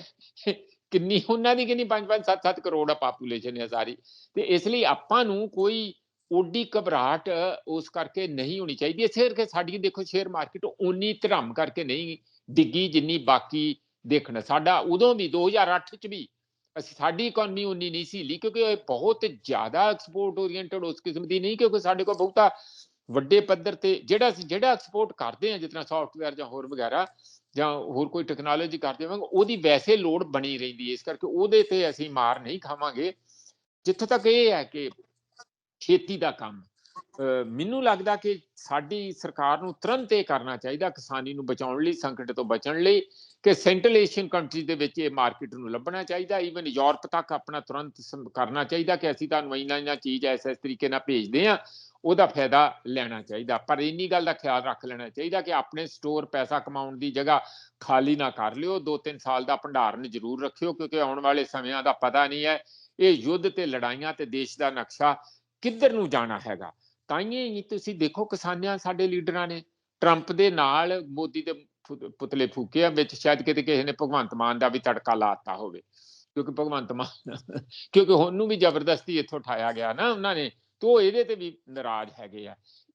ਕਿੰਨੀ, ਉਹਨਾਂ ਦੀ ਕਿੰਨੀ 5 5 7 7 ਕਰੋੜ ਆ ਪਾਪੂਲੇਸ਼ਨ ਹੈ ਸਾਰੀ। ਤੇ ਇਸ ਲਈ ਆਪਾਂ ਨੂੰ ਕੋਈ ਓਡੀ ਘਬਰਾਹਟ ਉਸ ਕਰਕੇ ਨਹੀਂ ਹੋਣੀ ਚਾਹੀਦੀ। ਇਸੇ ਕਰਕੇ ਸਾਡੀ ਦੇਖੋ ਸ਼ੇਅਰ ਮਾਰਕੀਟ ਉਨੀ ਧਰਮ ਕਰਕੇ ਨਹੀਂ ਡਿੱਗੀ ਜਿੰਨੀ ਬਾਕੀ ਦੇਖਣਾ। ਸਾਡਾ ਉਦੋਂ ਵੀ 2008 ਚ ਵੀ ਅਸੀਂ ਸਾਡੀ ਇਕਨੋਮੀ ਉਨੀ ਨਹੀਂ ਸੀ ਲਈ, ਕਿਉਂਕਿ ਇਹ ਬਹੁਤ ਜ਼ਿਆਦਾ ਐਕਸਪੋਰਟ ਓਰੀਐਂਟਡ ਉਸ ਕਿਸਮ ਦੀ ਨਹੀਂ, ਕਿਉਂਕਿ ਸਾਡੇ ਕੋਲ ਬਹੁਤਾ ਵੱਡੇ ਪੱਧਰ ਤੇ ਜਿਹੜਾ ਅਸੀਂ, ਜਿਹੜਾ ਐਕਸਪੋਰਟ ਕਰਦੇ ਹਾਂ ਜਿਤਨਾ ਸੌਫਟਵੇਅਰ ਜਾਂ ਹੋਰ ਵਗੈਰਾ ਜਾਂ ਹੋਰ ਕੋਈ ਟੈਕਨੋਲੋਜੀ ਕਰਦੇ ਹੋਵਾਂਗੇ ਉਹਦੀ ਵੈਸੇ ਲੋੜ ਬਣੀ ਰਹਿੰਦੀ ਹੈ। ਇਸ ਕਰਕੇ ਉਹਦੇ ਤੇ ਅਸੀਂ ਮਾਰ ਨਹੀਂ ਖਾਵਾਂਗੇ। ਜਿੱਥੇ ਤੱਕ ਇਹ ਹੈ ਕਿ ਖੇਤੀ ਦਾ ਕੰਮ, ਅਹ ਮੈਨੂੰ ਲੱਗਦਾ ਕਿ ਸਾਡੀ ਸਰਕਾਰ ਨੂੰ ਤੁਰੰਤ ਇਹ ਕਰਨਾ ਚਾਹੀਦਾ ਕਿਸਾਨੀ ਨੂੰ ਬਚਾਉਣ ਲਈ, ਸੰਕਟ ਤੋਂ ਬਚਣ ਲਈ। ਕਿ ਸੈਂਟਰਲ ਏਸ਼ੀਅਨ ਕੰਟਰੀ ਦੇ ਵਿੱਚ ਇਹ ਮਾਰਕੀਟ ਨੂੰ ਲੱਭਣਾ ਚਾਹੀਦਾ ਈਵਨ ਯੂਰਪ ਤੱਕ ਆਪਣਾ ਤੁਰੰਤ ਕਰਨਾ ਚਾਹੀਦਾ ਕਿ ਅਸੀਂ ਤੁਹਾਨੂੰ ਇੰਨਾ ਇੰਨਾ ਚੀਜ਼ ਐਸ ਇਸ ਤਰੀਕੇ ਨਾਲ ਭੇਜਦੇ ਆ ਉਹਦਾ ਫਾਇਦਾ ਲੈਣਾ ਚਾਹੀਦਾ। ਪਰ ਇੰਨੀ ਗੱਲ ਦਾ ਖਿਆਲ ਰੱਖ ਲੈਣਾ ਚਾਹੀਦਾ ਕਿ ਆਪਣੇ ਸਟੋਰ ਪੈਸਾ ਕਮਾਉਣ ਦੀ ਜਗ੍ਹਾ ਖਾਲੀ ਨਾ ਕਰ ਲਿਓ 2-3 ਸਾਲ ਦਾ ਭੰਡਾਰਨ ਜ਼ਰੂਰ ਰੱਖਿਓ, ਕਿਉਂਕਿ ਆਉਣ ਵਾਲੇ ਸਮਿਆਂ ਦਾ ਪਤਾ ਨਹੀਂ ਹੈ, ਇਹ ਯੁੱਧ ਤੇ ਲੜਾਈਆਂ ਤੇ ਦੇਸ਼ ਦਾ ਨਕਸ਼ਾ ਕਿੱਧਰ ਨੂੰ ਜਾਣਾ ਹੈਗਾ। ਤਾਂ ਹੀ ਤੁਸੀਂ ਦੇਖੋ ਕਿਸਾਨਾਂ ਸਾਡੇ ਲੀਡਰਾਂ ਨੇ ਟਰੰਪ ਦੇ ਨਾਲ, ਮੋਦੀ ਦੇ ਪੁਤਲੇ ਫੂਕੇ ਆ, ਵਿੱਚ ਸ਼ਾਇਦ ਕਿਤੇ ਕਿਸੇ ਨੇ ਭਗਵੰਤ ਮਾਨ ਦਾ ਵੀ ਤੜਕਾ ਲਾਤਾ ਹੋਵੇ। ਕਿਉਂਕਿ ਭਗਵੰਤ ਮਾਨ [laughs] ਕਿਉਂਕਿ ਉਹਨੂੰ ਵੀ ਜ਼ਬਰਦਸਤੀ ਇੱਥੋਂ ਉਠਾਇਆ ਗਿਆ ਨਾ ਉਹਨਾਂ ਨੇ, ਤੋ ਇਹਦੇ ਤੇ ਵੀ ਨਾਰਾਜ਼ ਹੈਗੇ ਆ।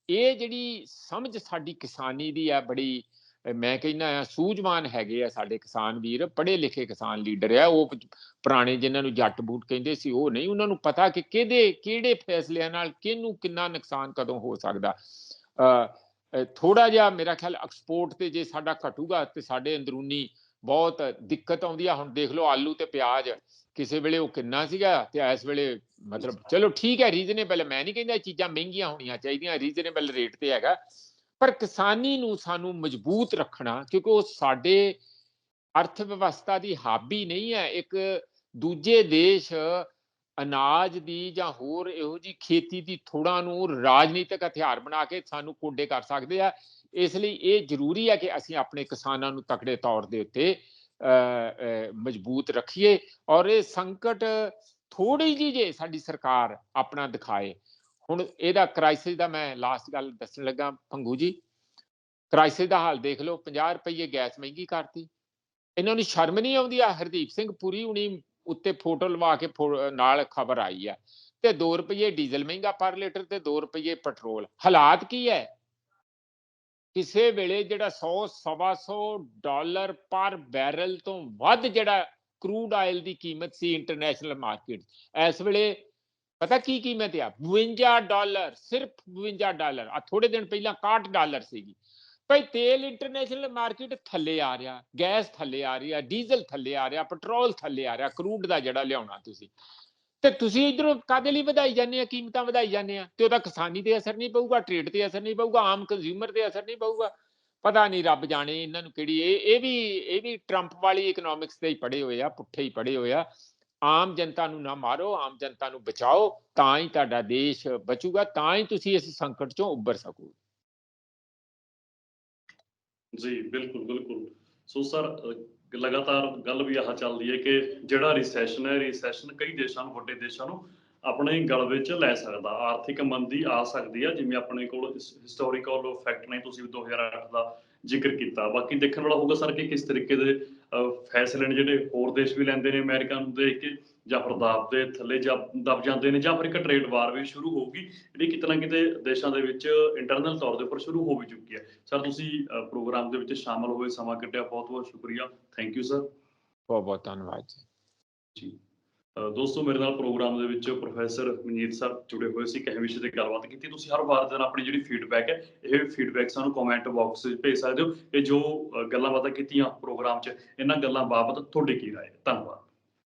ਇਹ ਜਿਹੜੀ ਸਮਝ ਸਾਡੀ ਕਿਸਾਨੀ ਦੀ ਆ, ਬੜੀ, ਮੈਂ ਕਹਿੰਦਾ ਆ, ਸੂਝਵਾਨ ਹੈਗੇ ਆ ਸਾਡੇ ਕਿਸਾਨ ਵੀਰ ਪੜ੍ਹੇ ਲਿਖੇ ਕਿਸਾਨ ਲੀਡਰ ਆ, ਉਹ ਪੁਰਾਣੇ ਜਿਨ੍ਹਾਂ ਨੂੰ ਜੱਟ ਬੂਟ ਕਹਿੰਦੇ ਸੀ, ਉਹ ਨਹੀਂ, ਉਹਨਾਂ ਨੂੰ ਪਤਾ ਕਿ ਕਿਹਦੇ, ਕਿਹੜੇ ਫੈਸਲਿਆਂ ਨਾਲ ਕਿਹਨੂੰ ਕਿੰਨਾ ਨੁਕਸਾਨ ਕਦੋਂ ਹੋ ਸਕਦਾ। ਅ ਥੋੜਾ ਜਿਹਾ ਮੇਰਾ ਖਿਆਲ ਐਕਸਪੋਰਟ ਤੇ ਜੇ ਸਾਡਾ ਘਟੂਗਾ ਤੇ ਸਾਡੇ ਅੰਦਰੂਨੀ ਬਹੁਤ ਦਿੱਕਤ ਆਉਂਦੀ ਆ। ਹੁਣ ਦੇਖ ਲਓ ਆਲੂ ਤੇ ਪਿਆਜ਼ ਕਿਸੇ ਵੇਲੇ ਉਹ ਕਿੰਨਾ ਸੀਗਾ ਤੇ ਇਸ ਵੇਲੇ ਮਤਲਬ ਚਲੋ ਠੀਕ ਹੈ ਰੀਜ਼ਨੇਬਲ ਮੈਂ ਨਹੀਂ ਕਹਿੰਦਾ ਇਹ ਚੀਜ਼ਾਂ ਮਹਿੰਗੀਆਂ ਹੋਣੀਆਂ ਚਾਹੀਦੀਆਂ ਰੀਜ਼ਨੇਬਲ ਰੇਟ ਤੇ ਹੈਗਾ। ਪਰ ਕਿਸਾਨੀ ਨੂੰ ਸਾਨੂੰ ਮਜ਼ਬੂਤ ਰੱਖਣਾ ਕਿਉਂਕਿ ਉਹ ਸਾਡੇ ਅਰਥ ਵਿਵਸਥਾ ਦੀ ਹਾਬੀ ਨਹੀਂ ਹੈ। ਇੱਕ ਦੂਜੇ ਦੇਸ਼ ਅਨਾਜ ਦੀ ਜਾਂ ਹੋਰ ਇਹੋ ਜੀ ਖੇਤੀ ਦੀ ਥੋੜਾ ਨੂੰ ਰਾਜਨੀਤਿਕ ਹਥਿਆਰ ਬਣਾ ਕੇ ਸਾਨੂੰ ਕੋਡੇ ਕਰ ਸਕਦੇ ਆ। ਇਸ ਲਈ ਇਹ ਜ਼ਰੂਰੀ ਹੈ ਕਿ ਅਸੀਂ ਆਪਣੇ ਕਿਸਾਨਾਂ ਨੂੰ ਤਕੜੇ ਤੌਰ ਦੇ ਉੱਤੇ ਮਜ਼ਬੂਤ ਰੱਖੀਏ ਔਰ ਇਹ ਸੰਕਟ ਥੋੜੀ ਜਿਹੀ ਜੇ ਸਾਡੀ ਸਰਕਾਰ ਆਪਣਾ ਦਿਖਾਏ। ਹੁਣ ਇਹਦਾ ਕ੍ਰਾਈਸਿਸ ਦਾ ਮੈਂ ਲਾਸਟ ਗੱਲ ਦੱਸਣ ਲੱਗਾ ਪੰਗੂ ਜੀ। ਕ੍ਰਾਈਸਿਸ ਦਾ ਹਾਲ ਦੇਖ ਲਓ 50 ਰੁਪਏ ਗੈਸ ਮਹਿੰਗੀ ਕਰਤੀ। ਇਹਨਾਂ ਨੂੰ ਸ਼ਰਮ ਨਹੀਂ ਆਉਂਦੀ ਆ? ਹਰਦੀਪ ਸਿੰਘ, ਪੁਰੀ ਹੁਣੀ ਉੱਤੇ ਫੋਟੋ ਲਵਾ ਕੇ ਫੋ- ਨਾਲ ਖਬਰ ਆਈ ਹੈ ਤੇ 2 ਰੁਪਏ ਡੀਜ਼ਲ ਮਹਿੰਗਾ ਪਰ ਲੀਟਰ ਤੇ 2 ਰੁਪਏ ਪੈਟਰੋਲ। ਹਾਲਾਤ ਕੀ ਹੈ ਕਿਸੇ ਵੇਲੇ ਜਿਹੜਾ 100 ਸਵਾ ਸੌ ਡਾਲਰ ਪਰ ਬੈਰਲ ਤੋਂ ਵੱਧ ਜਿਹੜਾ ਕਰੂਡ ਆਇਲ ਦੀ ਕੀਮਤ ਸੀ ਇੰਟਰਨੈਸ਼ਨਲ ਮਾਰਕੀਟ ਇਸ ਵੇਲੇ ਪਤਾ ਕੀ ਕੀਮਤ ਆ? 52 ਡਾਲਰ, ਸਿਰਫ 52 ਡਾਲਰ। ਆ ਥੋੜੇ ਦਿਨ ਪਹਿਲਾਂ 61 ਡਾਲਰ ਸੀਗੀ। ਭਾਈ ਤੇਲ ਇੰਟਰਨੈਸ਼ਨਲ ਮਾਰਕੀਟ ਥੱਲੇ ਆ ਰਿਹਾ ਗੈਸ ਥੱਲੇ ਆ ਰਹੀ ਆ ਡੀਜ਼ਲ ਥੱਲੇ ਆ ਰਿਹਾ ਪੈਟਰੋਲ ਥੱਲੇ ਆ ਰਿਹਾ ਕਰੂਡ ਦਾ ਜਿਹੜਾ ਲਿਆਉਣਾ ਤੁਸੀਂ। ਤੇ ਤੁਸੀਂ ਇਧਰੋਂ ਕਾਦੇ ਲਈ ਵਧਾਈ ਜਾਂਦੇ ਆ ਕੀਮਤਾਂ ਵਧਾਈ ਜਾਂਦੇ ਆ ਤੇ ਉਹਦਾ ਕਿਸਾਨੀ ਤੇ ਅਸਰ ਨਹੀਂ ਪਊਗਾ ਟ੍ਰੇਡ ਤੇ ਅਸਰ ਨਹੀਂ ਪਊਗਾ, ਆਮ ਕੰਜ਼ਿਊਮਰ ਤੇ ਅਸਰ ਨਹੀਂ ਪਊਗਾ। ਪਤਾ ਨਹੀਂ ਰੱਬ ਜਾਣੇ ਇਹਨਾਂ ਨੂੰ ਕਿਹੜੀ, ਇਹ ਇਹ ਵੀ ਇਹ ਵੀ ਟਰੰਪ ਵਾਲੀ ਇਕਨੋਮਿਕਸ ਤੇ ਹੀ ਪੜੇ ਹੋਏ ਆ, ਪੁੱਠੇ ਹੀ ਪੜੇ ਹੋਏ ਆ। ਆਮ ਜਨਤਾ ਨੂੰ ਨਾ ਮਾਰੋ, ਆਮ ਜਨਤਾ ਨੂੰ ਬਚਾਓ, ਤਾਂ ਹੀ ਤੁਹਾਡਾ ਦੇਸ਼ ਬਚੂਗਾ, ਤਾਂ ਹੀ ਤੁਸੀਂ ਇਸ ਸੰਕਟ ਚੋਂ ਉੱਭਰ ਸਕੋਗੇ ਜੀ, ਬਿਲਕੁਲ ਬਿਲਕੁਲ। ਸੋ ਸਰ ਲਗਾਤਾਰ ਗੱਲ ਵੀ ਆਹ ਚੱਲਦੀ ਹੈ ਕਿ ਜਿਹੜਾ ਰਿਸੈਸ਼ਨ ਹੈ ਰਿਸੈਸ਼ਨ ਕਈ ਦੇਸ਼ਾਂ ਨੂੰ, ਵੱਡੇ ਦੇਸ਼ਾਂ ਨੂੰ ਆਪਣੇ ਗਲ ਵਿੱਚ ਲੈ ਸਕਦਾ। ਆਰਥਿਕ ਮੰਦੀ ਆ ਸਕਦੀ ਹੈ, ਜਿਵੇਂ ਆਪਣੇ ਕੋਲ ਹਿਸਟੋਰੀਕਲ ਫੈਕਟ ਨੇ, ਤੁਸੀਂ ਵੀ 2008 ਦਾ ਜ਼ਿਕਰ ਕੀਤਾ। ਬਾਕੀ ਦੇਖਣ ਵਾਲਾ ਹੋਊਗਾ ਸਰ ਕਿ ਕਿਸ ਤਰੀਕੇ ਦੇ ਫੈਸਲੇ ਨੇ ਜਿਹੜੇ ਹੋਰ ਦੇਸ਼ ਵੀ ਲੈਂਦੇ ਨੇ ਅਮਰੀਕਾ ਨੂੰ ਦੇਖ ਕੇ ਜਾਂ ਫਿਰ ਦਬ ਦੇ ਥੱਲੇ ਜਾਂ ਦਬ ਜਾਂਦੇ ਨੇ ਜਾਂ ਫਿਰ ਇੱਕ ਟ੍ਰੇਡ ਵਾਰ ਵੀ ਸ਼ੁਰੂ ਹੋਊਗੀ ਜਿਹੜੀ ਕਿਤੇ ਨਾ ਕਿਤੇ ਦੇਸ਼ਾਂ ਦੇ ਵਿੱਚ ਇੰਟਰਨਲ ਤੌਰ ਦੇ ਉੱਪਰ ਸ਼ੁਰੂ ਹੋ ਵੀ ਚੁੱਕੀ ਹੈ। ਸਰ ਤੁਸੀਂ ਪ੍ਰੋਗਰਾਮ ਦੇ ਵਿੱਚ ਸ਼ਾਮਲ ਹੋਏ ਸਮਾਂ ਕੱਢਿਆ ਬਹੁਤ ਬਹੁਤ ਸ਼ੁਕਰੀਆ। ਥੈਂਕ ਯੂ ਸਰ ਬਹੁਤ ਬਹੁਤ ਧੰਨਵਾਦ ਜੀ। ਦੋਸਤੋ, ਮੇਰੇ ਨਾਲ ਪ੍ਰੋਗਰਾਮ ਦੇ ਵਿੱਚ ਪ੍ਰੋਫੈਸਰ ਮਨੀਤ ਸਰ ਜੁੜੇ ਹੋਏ ਸੀ ਕਿਸੇ ਵਿਸ਼ੇ ਤੇ ਗੱਲਬਾਤ ਕੀਤੀ। ਤੁਸੀਂ ਹਰ ਵਾਰ ਦਿਨ ਆਪਣੀ ਜਿਹੜੀ ਫੀਡਬੈਕ ਹੈ, ਇਹ ਫੀਡਬੈਕ ਸਾਨੂੰ ਕਮੈਂਟ ਬਾਕਸ ਵਿੱਚ ਭੇਜ ਸਕਦੇ ਹੋ। ਇਹ ਜੋ ਗੱਲਾਂ ਬਾਤਾਂ ਕੀਤੀਆਂ ਪ੍ਰੋਗਰਾਮ 'ਚ, ਇਹਨਾਂ ਗੱਲਾਂ ਬਾਬਤ ਤੁਹਾਡੀ ਕੀ ਰਾਏ? ਧੰਨਵਾਦ।